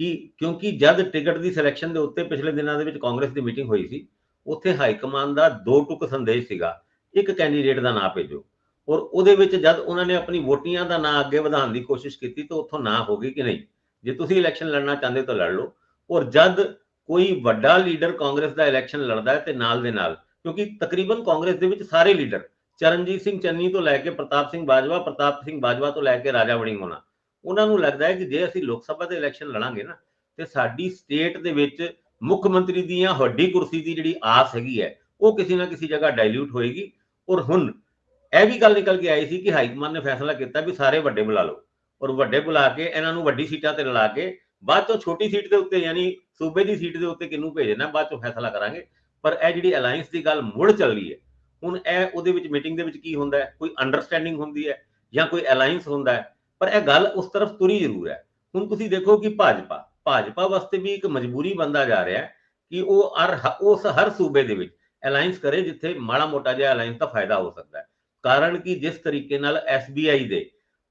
ਕਿ ਕਿਉਂਕਿ ਜਦ ਟਿਕਟ ਦੀ ਸਿਲੈਕਸ਼ਨ ਦੇ ਉੱਤੇ ਪਿਛਲੇ ਦਿਨਾਂ ਦੇ ਵਿੱਚ ਕਾਂਗਰਸ ਦੀ ਮੀਟਿੰਗ ਹੋਈ ਸੀ, ਉੱਥੇ ਹਾਈ ਕਮਾਨ ਦਾ ਦੋ ਟੁਕ ਸੰਦੇਸ਼ ਸੀਗਾ, ਇੱਕ ਕੈਂਡੀਡੇਟ ਦਾ ਨਾਂ ਭੇਜੋ। ਔਰ ਉਹਦੇ ਵਿੱਚ ਜਦ ਉਹਨਾਂ ਨੇ ਆਪਣੀ ਵੋਟੀਆਂ ਦਾ ਨਾਂ ਅੱਗੇ ਵਧਾਉਣ ਦੀ ਕੋਸ਼ਿਸ਼ ਕੀਤੀ ਤਾਂ ਉੱਥੋਂ ਨਾ ਹੋ ਗਈ ਕਿ ਨਹੀਂ। ਜੇ ਤੁਸੀਂ ਇਲੈਕਸ਼ਨ ਲੜਨਾ ਚਾਹੁੰਦੇ ਤਾਂ ਲੜ ਲਓ। ਔਰ ਜਦ ਕੋਈ ਵੱਡਾ ਲੀਡਰ ਕਾਂਗਰਸ ਦਾ ਇਲੈਕਸ਼ਨ ਲੜਦਾ ਹੈ ਤੇ ਨਾਲ ਦੇ ਨਾਲ ਕਿਉਂਕਿ ਤਕਰੀਬਨ ਕਾਂਗਰਸ ਦੇ ਵਿੱਚ ਸਾਰੇ ਲੀਡਰ, ਚਰਨਜੀਤ ਸਿੰਘ ਚੰਨੀ ਤੋਂ ਲੈ ਕੇ ਪ੍ਰਤਾਪ ਸਿੰਘ ਬਾਜਵਾ, ਪ੍ਰਤਾਪ ਸਿੰਘ ਬਾਜਵਾ ਤੋਂ ਲੈ ਕੇ ਰਾਜਾ ਵੜਿੰਗ ਹੋਣਾ, ਉਹਨਾਂ ਨੂੰ ਲੱਗਦਾ ਹੈ ਕਿ ਜੇ ਅਸੀਂ ਲੋਕ ਸਭਾ ਦੇ ਇਲੈਕਸ਼ਨ ਲੜਾਂਗੇ ਨਾ, ਤੇ ਸਾਡੀ ਸਟੇਟ ਦੇ ਵਿੱਚ ਮੁੱਖ ਮੰਤਰੀ ਦੀਆਂ ਵੱਡੀ ਕੁਰਸੀ ਦੀ ਜਿਹੜੀ ਆਸ ਹੈਗੀ ਹੈ, ਉਹ ਕਿਸੇ ਨਾ ਕਿਸੇ ਜਗ੍ਹਾ ਡਾਇਲੂਟ ਹੋਏਗੀ। ਔਰ ਹੁਣ ਇਹ ਵੀ ਗੱਲ ਨਿਕਲ ਕੇ ਆਈ ਸੀ ਕਿ ਹਾਈ ਕਮਾਨ ਨੇ ਫੈਸਲਾ ਕੀਤਾ ਵੀ ਸਾਰੇ ਵੱਡੇ ਬੁਲਾ ਲਓ, ਔਰ ਵੱਡੇ ਬੁਲਾ ਕੇ ਇਹਨਾਂ ਨੂੰ ਵੱਡੀ ਸੀਟਾਂ ਤੇ ਲੜਾ ਕੇ ਬਾਅਦ ਚੋਂ ਛੋਟੀ ਸੀਟ ਦੇ ਉੱਤੇ ਯਾਨੀ ਸੂਬੇ ਦੀ ਸੀਟ ਦੇ ਉੱਤੇ ਕਿਹਨੂੰ ਭੇਜਣਾ, ਬਾਅਦ ਚੋਂ ਫੈਸਲਾ ਕਰਾਂਗੇ। ਪਰ ਇਹ ਜਿਹੜੀ ਅਲਾਈਅੰਸ ਦੀ ਗੱਲ ਮੁੜ ਚੱਲ ਰਹੀ ਹੈ, ਹੁਣ ਇਹ ਉਹਦੇ ਵਿੱਚ ਮੀਟਿੰਗ ਦੇ ਵਿੱਚ ਕੀ ਹੁੰਦਾ ਹੈ? ਕੋਈ ਅੰਡਰਸਟੈਂਡਿੰਗ ਹੁੰਦੀ ਹੈ ਜਾਂ ਕੋਈ ਅਲਾਈਅੰਸ ਹੁੰਦਾ ਹੈ? ਪਰ ਇਹ ਗੱਲ ਉਸ ਤਰਫ ਤੁਰੀ ਜ਼ਰੂਰ ਹੈ। ਹੁਣ ਤੁਸੀਂ ਦੇਖੋ ਕਿ ਭਾਜਪਾ ਭਾਜਪਾ ਵਾਸਤੇ ਵੀ ਇੱਕ ਮਜਬੂਰੀ ਬੰਦਾ ਜਾ ਰਿਹਾ ਹੈ ਕਿ ਉਹ ਹਰ ਉਸ ਹਰ ਸੂਬੇ ਦੇ ਵਿੱਚ ਅਲਾਈਅੰਸ ਕਰੇ ਜਿੱਥੇ ਮਾੜਾ ਮੋਟਾ ਜਿਹਾ ਅਲਾਈਅੰਸ ਦਾ ਫਾਇਦਾ ਹੋ ਸਕਦਾ ਹੈ। ਕਾਰਨ ਕਿ ਜਿਸ ਤਰੀਕੇ ਨਾਲ SBI ਦੇ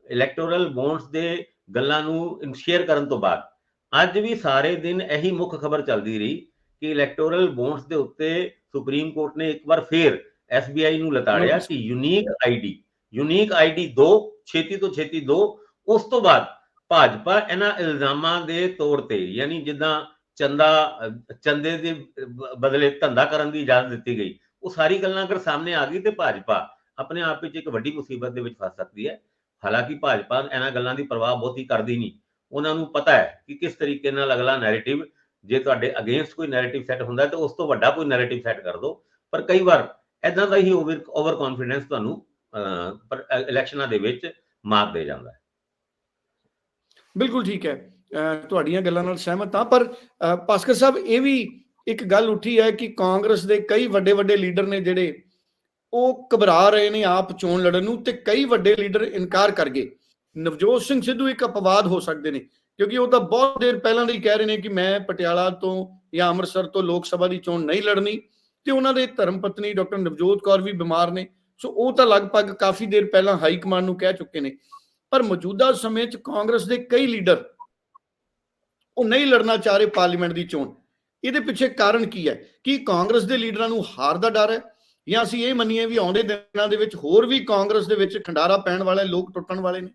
ਇਲੈਕਟੋਰਲ ਬੌਂਡਸ ਦੇ ਗੱਲਾਂ ਨੂੰ ਸ਼ੇਅਰ ਕਰਨ ਤੋਂ ਬਾਅਦ ਅੱਜ ਵੀ ਸਾਰੇ ਦਿਨ ਇਹੀ ਮੁੱਖ ਖਬਰ ਚੱਲਦੀ ਰਹੀ ਕਿ ਇਲੈਕਟੋਰਲ ਬੌਂਡਸ ਦੇ ਉੱਤੇ ਸੁਪਰੀਮ ਕੋਰਟ ਨੇ ਇੱਕ ਵਾਰ ਫੇਰ SBI ਨੂੰ ਲਤਾੜਿਆ ਕਿ ਯੂਨੀਕ ਆਈਡੀ ਯੂਨੀਕ ਆਈਡੀ ਦੋ ਛੇਤੀ ਤੋਂ ਛੇਤੀ ਦੋ। ਉਸ ਤੋਂ ਬਾਅਦ ਭਾਜਪਾ ਇਹਨਾਂ ਇਲਜ਼ਾਮਾਂ ਦੇ ਤੌਰ ਤੇ ਯਾਨੀ ਜਿੱਦਾਂ ਚੰਦਾ ਚੰਦੇ ਦੇ ਬਦਲੇ ਧੰਦਾ ਕਰਨ ਦੀ ਇਜਾਜ਼ਤ ਦਿੱਤੀ ਗਈ ਉਹ ਸਾਰੀ ਗੱਲਾਂ ਅਗਰ ਸਾਹਮਣੇ ਆ ਗਈ ਤੇ ਭਾਜਪਾ ਆਪਣੇ ਆਪ ਵਿੱਚ ਇੱਕ ਵੱਡੀ ਮੁਸੀਬਤ ਦੇ ਵਿੱਚ ਫਸ ਸਕਦੀ ਹੈ। ਹਾਲਾਂਕਿ ਭਾਜਪਾ ਇਹਨਾਂ ਗੱਲਾਂ ਦੀ ਪਰਵਾਹ ਬਹੁਤੀ ਕਰਦੀ ਨਹੀਂ। ਉਹਨਾਂ ਨੂੰ ਪਤਾ ਹੈ ਕਿ ਕਿਸ ਤਰੀਕੇ ਨਾਲ ਅਗਲਾ ਨੈਰੇਟਿਵ ਜੇ ਤੁਹਾਡੇ ਅਗੇਂਸਟ ਕੋਈ ਨੈਰੇਟਿਵ ਸੈੱਟ ਹੁੰਦਾ ਤਾਂ ਉਸ ਤੋਂ ਵੱਡਾ ਕੋਈ ਨੈਰੇਟਿਵ ਸੈੱਟ ਕਰ ਦਿਓ। ਪਰ ਕਈ ਵਾਰ ਐਦਾਂ ਦਾ ਹੀ ਓਵਰ ਓਵਰ ਕੌਨਫੀਡੈਂਸ ਤੁਹਾਨੂੰ ਅਹ, ਪਰ ਇਲੈਕਸ਼ਨਾਂ ਦੇ ਵਿੱਚ ਮਾਰ ਦੇ ਜਾਂਦਾ ਹੈ। ਬਿਲਕੁਲ ਠੀਕ ਹੈ। ਅਹ ਤੁਹਾਡੀਆਂ ਗੱਲਾਂ ਨਾਲ ਸਹਿਮਤ ਹਾਂ ਪਰ ਅਹ ਭਾਸਕਰ ਸਾਹਿਬ ਇਹ ਵੀ ਇੱਕ ਗੱਲ ਉੱਠੀ ਹੈ ਕਿ ਕਾਂਗਰਸ ਦੇ ਕਈ ਵੱਡੇ ਵੱਡੇ ਲੀਡਰ ਨੇ ਜਿਹੜੇ ਉਹ ਘਬਰਾ ਰਹੇ ਨੇ ਆਪ ਚੋਣ ਲੜਨ ਨੂੰ ਤੇ ਕਈ ਵੱਡੇ ਲੀਡਰ ਇਨਕਾਰ ਕਰ ਗਏ। ਨਵਜੋਤ ਸਿੰਘ ਸਿੱਧੂ ਇੱਕ ਅਪਵਾਦ ਹੋ ਸਕਦੇ ਨੇ। ਕਿਉਂਕਿ ਉਹ ਤਾਂ ਬਹੁਤ ਦੇਰ ਪਹਿਲਾਂ ਦੇ ਹੀ ਕਹਿ ਰਹੇ ਨੇ ਕਿ ਮੈਂ ਪਟਿਆਲਾ ਤੋਂ ਜਾਂ ਅੰਮ੍ਰਿਤਸਰ ਤੋਂ ਲੋਕ ਸਭਾ ਦੀ ਚੋਣ ਨਹੀਂ ਲੜਨੀ ਤੇ ਉਹਨਾਂ ਦੇ ਧਰਮ ਪਤਨੀ ਡਾਕਟਰ ਨਵਜੋਤ ਕੌਰ ਵੀ ਬਿਮਾਰ ਨੇ, ਸੋ ਉਹ ਤਾਂ ਲਗਭਗ ਕਾਫੀ ਦੇਰ ਪਹਿਲਾਂ ਹਾਈ ਕਮਾਂਡ ਨੂੰ ਕਹਿ ਚੁੱਕੇ ਨੇ। ਪਰ ਮੌਜੂਦਾ ਸਮੇਂ 'ਚ ਕਾਂਗਰਸ ਦੇ ਕਈ ਲੀਡਰ ਉਹ ਨਹੀਂ ਲੜਨਾ ਚਾਹ ਰਹੇ ਪਾਰਲੀਮੈਂਟ ਦੀ ਚੋਣ। ਇਹਦੇ ਪਿੱਛੇ ਕਾਰਨ ਕੀ ਹੈ? ਕਿ ਕਾਂਗਰਸ ਦੇ ਲੀਡਰਾਂ ਨੂੰ ਹਾਰ ਦਾ ਡਰ ਹੈ? ਜਾਂ ਅਸੀਂ ਇਹ ਮੰਨੀਏ ਵੀ ਆਉਂਦੇ ਦਿਨਾਂ ਦੇ ਵਿੱਚ ਹੋਰ ਵੀ ਕਾਂਗਰਸ ਦੇ ਵਿੱਚ ਖੰਡਾਰਾ ਪੈਣ ਵਾਲੇ ਲੋਕ ਟੁੱਟਣ ਵਾਲੇ ਨੇ?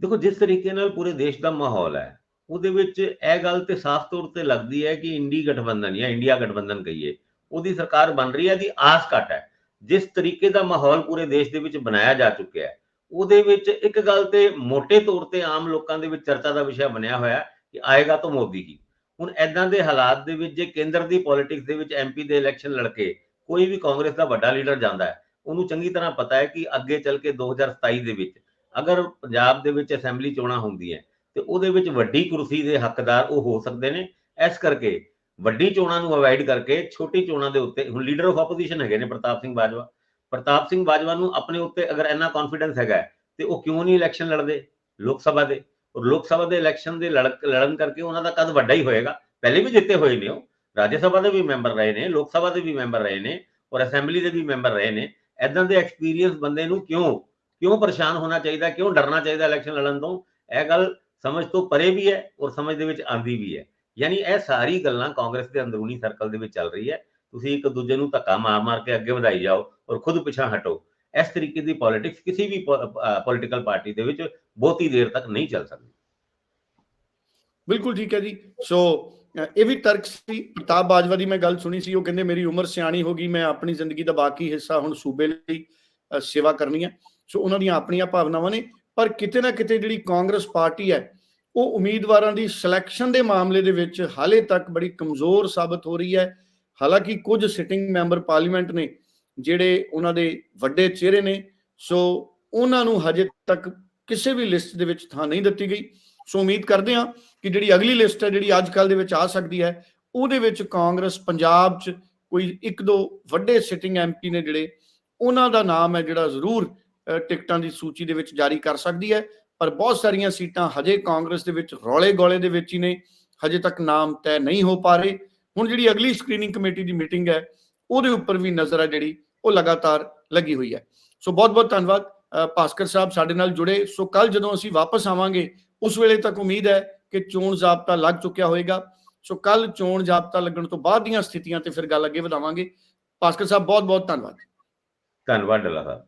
ਦੇਖੋ, ਜਿਸ ਤਰੀਕੇ ਨਾਲ ਪੂਰੇ ਦੇਸ਼ ਦਾ ਮਾਹੌਲ ਹੈ, ਉਹਦੇ ਵਿੱਚ ਇਹ ਗੱਲ ਤੇ ਸਾਫ਼ ਤੌਰ ਤੇ ਲੱਗਦੀ ਹੈ ਕਿ ਇੰਡੀ ਗਠਬੰਧਨ ਜਾਂ ਇੰਡੀਆ ਗਠਬੰਧਨ ਕਹੀਏ, ਉਹਦੀ ਸਰਕਾਰ ਬਣ ਰਹੀ ਹੈ ਦੀ ਆਸ ਘੱਟ ਹੈ। ਜਿਸ ਤਰੀਕੇ ਦਾ ਮਾਹੌਲ ਪੂਰੇ ਦੇਸ਼ ਦੇ ਵਿੱਚ ਬਣਾਇਆ ਜਾ ਚੁੱਕਿਆ ਹੈ, ਉਹਦੇ ਵਿੱਚ ਇੱਕ ਗੱਲ ਤੇ ਮੋٹے ਤੌਰ ਤੇ ਆਮ ਲੋਕਾਂ ਦੇ ਵਿੱਚ ਚਰਚਾ ਦਾ ਵਿਸ਼ਾ ਬਣਿਆ ਹੋਇਆ ਕਿ ਆਏਗਾ ਤਾਂ ਮੋਦੀ ਹੀ। ਹੁਣ ਐਦਾਂ ਦੇ ਹਾਲਾਤ ਦੇ ਵਿੱਚ ਜੇ ਕੇਂਦਰ ਦੀ ਪੋਲਿਟਿਕਸ ਦੇ ਵਿੱਚ ਐਮਪੀ ਦੇ ਇਲੈਕਸ਼ਨ ਲੜਕੇ ਕੋਈ ਵੀ ਕਾਂਗਰਸ ਦਾ ਵੱਡਾ ਲੀਡਰ ਜਾਂਦਾ ਹੈ, ਉਹਨੂੰ ਚੰਗੀ ਤਰ੍ਹਾਂ ਪਤਾ ਹੈ ਕਿ ਅੱਗੇ ਚੱਲ ਕੇ 2027 ਦੇ ਵਿੱਚ ਅਗਰ ਪੰਜਾਬ ਦੇ ਵਿੱਚ ਅਸੈਂਬਲੀ ਚੋਣਾਂ ਹੁੰਦੀਆਂ ਤੇ ਉਹਦੇ ਵਿੱਚ ਵੱਡੀ ਕੁਰਸੀ ਦੇ ਹੱਕਦਾਰ ਉਹ ਹੋ ਸਕਦੇ ਨੇ। ਇਸ ਕਰਕੇ ਵੱਡੀ ਚੋਣਾਂ ਨੂੰ ਅਵਾਇਡ ਕਰਕੇ ਛੋਟੀ ਚੋਣਾਂ ਦੇ ਉੱਤੇ ਹੁਣ ਲੀਡਰ ਆਫ ਆਪੋਜੀਸ਼ਨ ਹੈਗੇ ਨੇ ਪ੍ਰਤਾਪ ਸਿੰਘ ਬਾਜਵਾ। ਪ੍ਰਤਾਪ ਸਿੰਘ ਬਾਜਵਾ ਨੂੰ ਆਪਣੇ ਉੱਤੇ ਅਗਰ ਇੰਨਾ ਕੌਨਫੀਡੈਂਸ ਹੈਗਾ ਹੈ, ਤੇ ਉਹ ਕਿਉਂ ਨਹੀਂ ਇਲੈਕਸ਼ਨ ਲੜਦੇ? ਲੋਕ ਸਭਾ ਦੇ। ਔਰ ਲੋਕ ਸਭਾ ਦੇ ਇਲੈਕਸ਼ਨ ਦੇ ਲੜ- ਲੜਨ ਕਰਕੇ ਉਹਨਾਂ ਦਾ ਕਦ ਵੱਡਾ ਹੀ ਹੋਏਗਾ? ਪਹਿਲੇ ਵੀ ਜਿੱਤੇ ਹੋਏ ਨੇ ਉਹ। ਰਾਜ ਸਭਾ ਦੇ ਵੀ ਮੈਂਬਰ ਰਹੇ ਨੇ ਲੋਕ ਸਭਾ ਦੇ ਵੀ ਮੈਂਬਰ ਰਹੇ ਨੇ ਔਰ ਅਸੈਂਬਲੀ ਦੇ ਵੀ ਮੈਂਬਰ ਰਹੇ ਨੇ। ਐਦਾਂ ਦੇ ਐਕਸਪੀਰੀਅੰਸ ਬੰਦੇ ਨੂੰ ਕਿਉਂ ਕਿਉਂ ਪਰੇਸ਼ਾਨ ਹੋਣਾ ਚਾਹੀਦਾ, ਕਿਉਂ ਡਰਨਾ ਚਾਹੀਦਾ ਇਲੈਕਸ਼ਨ ਲੜਨ ਤੋਂ? ਇਹ ਗੱਲ ਸਮਝ ਤੋਂ ਪਰੇ ਵੀ ਹੈ ਔਰ ਸਮਝ ਦੇ ਵਿੱਚ ਆਂਦੀ ਵੀ ਹੈ। ਯਾਨੀ ਇਹ ਸਾਰੀ ਗੱਲਾਂ ਕਾਂਗਰਸ ਦੇ ਅੰਦਰੂਨੀ ਸਰਕਲ ਦੇ ਵਿੱਚ ਚੱਲ ਰਹੀ ਹੈ। ਤੁਸੀਂ ਇੱਕ ਦੂਜੇ ਨੂੰ ਧੱਕਾ ਮਾਰ-ਮਾਰ ਕੇ ਅੱਗੇ ਵਧਾਈ ਜਾਓ ਔਰ ਖੁਦ ਪਿਛਾਂ ਹਟੋ। ਇਸ ਤਰੀਕੇ ਦੀ ਪੋਲਿਟਿਕਸ ਕਿਸੇ ਵੀ ਪੋਲਿਟੀਕਲ ਪਾਰਟੀ ਦੇ ਵਿੱਚ ਬਹੁਤੀ ਦੇਰ ਤੱਕ ਨਹੀਂ ਚੱਲ ਸਕਦੀ। ਬਿਲਕੁਲ ਠੀਕ ਹੈ ਜੀ। ਸੋ ਇਹ ਵੀ ਤਰਕ ਸੀ। ਪ੍ਰਤਾਪ ਬਾਜਵਾ ਦੀ ਮੈਂ ਗੱਲ ਸੁਣੀ ਸੀ। ਉਹ ਕਹਿੰਦੇ, ਮੇਰੀ ਉਮਰ ਸਿਆਣੀ ਹੋ ਗਈ। ਮੈਂ ਆਪਣੀ ਜ਼ਿੰਦਗੀ ਦਾ ਬਾਕੀ ਹਿੱਸਾ ਹੁਣ ਸੂਬੇ ਲਈ ਸੇਵਾ ਕਰਨੀ ਹੈ। ਸੋ ਉਹਨਾਂ ਦੀਆਂ ਆਪਣੀਆਂ ਭਾਵਨਾਵਾਂ ਨੇ, ਪਰ ਕਿਤੇ ਨਾ ਕਿਤੇ ਜਿਹੜੀ ਕਾਂਗਰਸ ਪਾਰਟੀ ਹੈ, ਉਹ ਉਮੀਦਵਾਰਾਂ ਦੀ ਸਿਲੈਕਸ਼ਨ ਦੇ ਮਾਮਲੇ ਦੇ ਵਿੱਚ ਹਾਲੇ ਤੱਕ ਬੜੀ ਕਮਜ਼ੋਰ ਸਾਬਤ ਹੋ ਰਹੀ ਹੈ। ਹਾਲਾਂਕਿ ਕੁਝ ਸਿਟਿੰਗ ਮੈਂਬਰ ਪਾਰਲੀਮੈਂਟ ਨੇ, ਜਿਹੜੇ ਉਹਨਾਂ ਦੇ ਵੱਡੇ ਚਿਹਰੇ ਨੇ, ਸੋ ਉਹਨਾਂ ਨੂੰ ਹਜੇ ਤੱਕ ਕਿਸੇ ਵੀ ਲਿਸਟ ਦੇ ਵਿੱਚ ਥਾਂ ਨਹੀਂ ਦਿੱਤੀ ਗਈ। ਸੋ ਉਮੀਦ ਕਰਦੇ ਹਾਂ ਕਿ ਜਿਹੜੀ ਅਗਲੀ ਲਿਸਟ ਹੈ, ਜਿਹੜੀ ਅੱਜ ਕੱਲ ਦੇ ਵਿੱਚ ਆ ਸਕਦੀ ਹੈ, ਉਹਦੇ ਵਿੱਚ ਕਾਂਗਰਸ ਪੰਜਾਬ 'ਚ ਕੋਈ ਇੱਕ ਦੋ ਵੱਡੇ ਸਿਟਿੰਗ ਐਮਪੀ ਨੇ ਜਿਹੜੇ, ਉਹਨਾਂ ਦਾ ਨਾਮ ਹੈ ਜਿਹੜਾ ਜ਼ਰੂਰ ਟਿਕਟਾਂ ਦੀ ਸੂਚੀ ਦੇ ਵਿੱਚ ਜਾਰੀ ਕਰ ਸਕਦੀ ਹੈ। ਪਰ ਬਹੁਤ ਸਾਰੀਆਂ ਸੀਟਾਂ ਹਜੇ ਕਾਂਗਰਸ ਦੇ ਵਿੱਚ ਰੌਲੇ ਗੋਲੇ ਦੇ ਵਿੱਚ ਹੀ ਨੇ। ਹਜੇ ਤੱਕ ਨਾਮ ਤੈਅ ਨਹੀਂ ਹੋ ਪਾ ਰਹੇ। ਹੁਣ ਜਿਹੜੀ ਅਗਲੀ ਸਕਰੀਨਿੰਗ ਕਮੇਟੀ ਦੀ ਮੀਟਿੰਗ ਹੈ, ਉਹਦੇ ਉੱਪਰ ਵੀ ਨਜ਼ਰ ਹੈ ਜਿਹੜੀ, ਉਹ ਲਗਾਤਾਰ ਲੱਗੀ ਹੋਈ ਹੈ। ਸੋ ਬਹੁਤ ਬਹੁਤ ਧੰਨਵਾਦ ਭਾਸਕਰ ਸਾਹਿਬ ਸਾਡੇ ਨਾਲ ਜੁੜੇ। ਸੋ ਕੱਲ ਜਦੋਂ ਅਸੀਂ ਵਾਪਸ ਆਵਾਂਗੇ, ਉਸ ਵੇਲੇ ਤੱਕ ਉਮੀਦ ਹੈ ਕਿ ਚੋਣ ਜ਼ਾਬਤਾ ਲੱਗ ਚੁੱਕਿਆ ਹੋਏਗਾ। ਸੋ ਕੱਲ ਚੋਣ ਜ਼ਾਬਤਾ ਲੱਗਣ ਤੋਂ ਬਾਅਦ ਦੀਆਂ ਸਥਿਤੀਆਂ ਤੇ ਫਿਰ ਗੱਲ ਅੱਗੇ ਵਧਾਵਾਂਗੇ। ਭਾਸਕਰ ਸਾਹਿਬ ਬਹੁਤ ਬਹੁਤ ਧੰਨਵਾਦ। ਧੰਨਵਾਦ ਡੱਲਾ ਸਾਹਿਬ।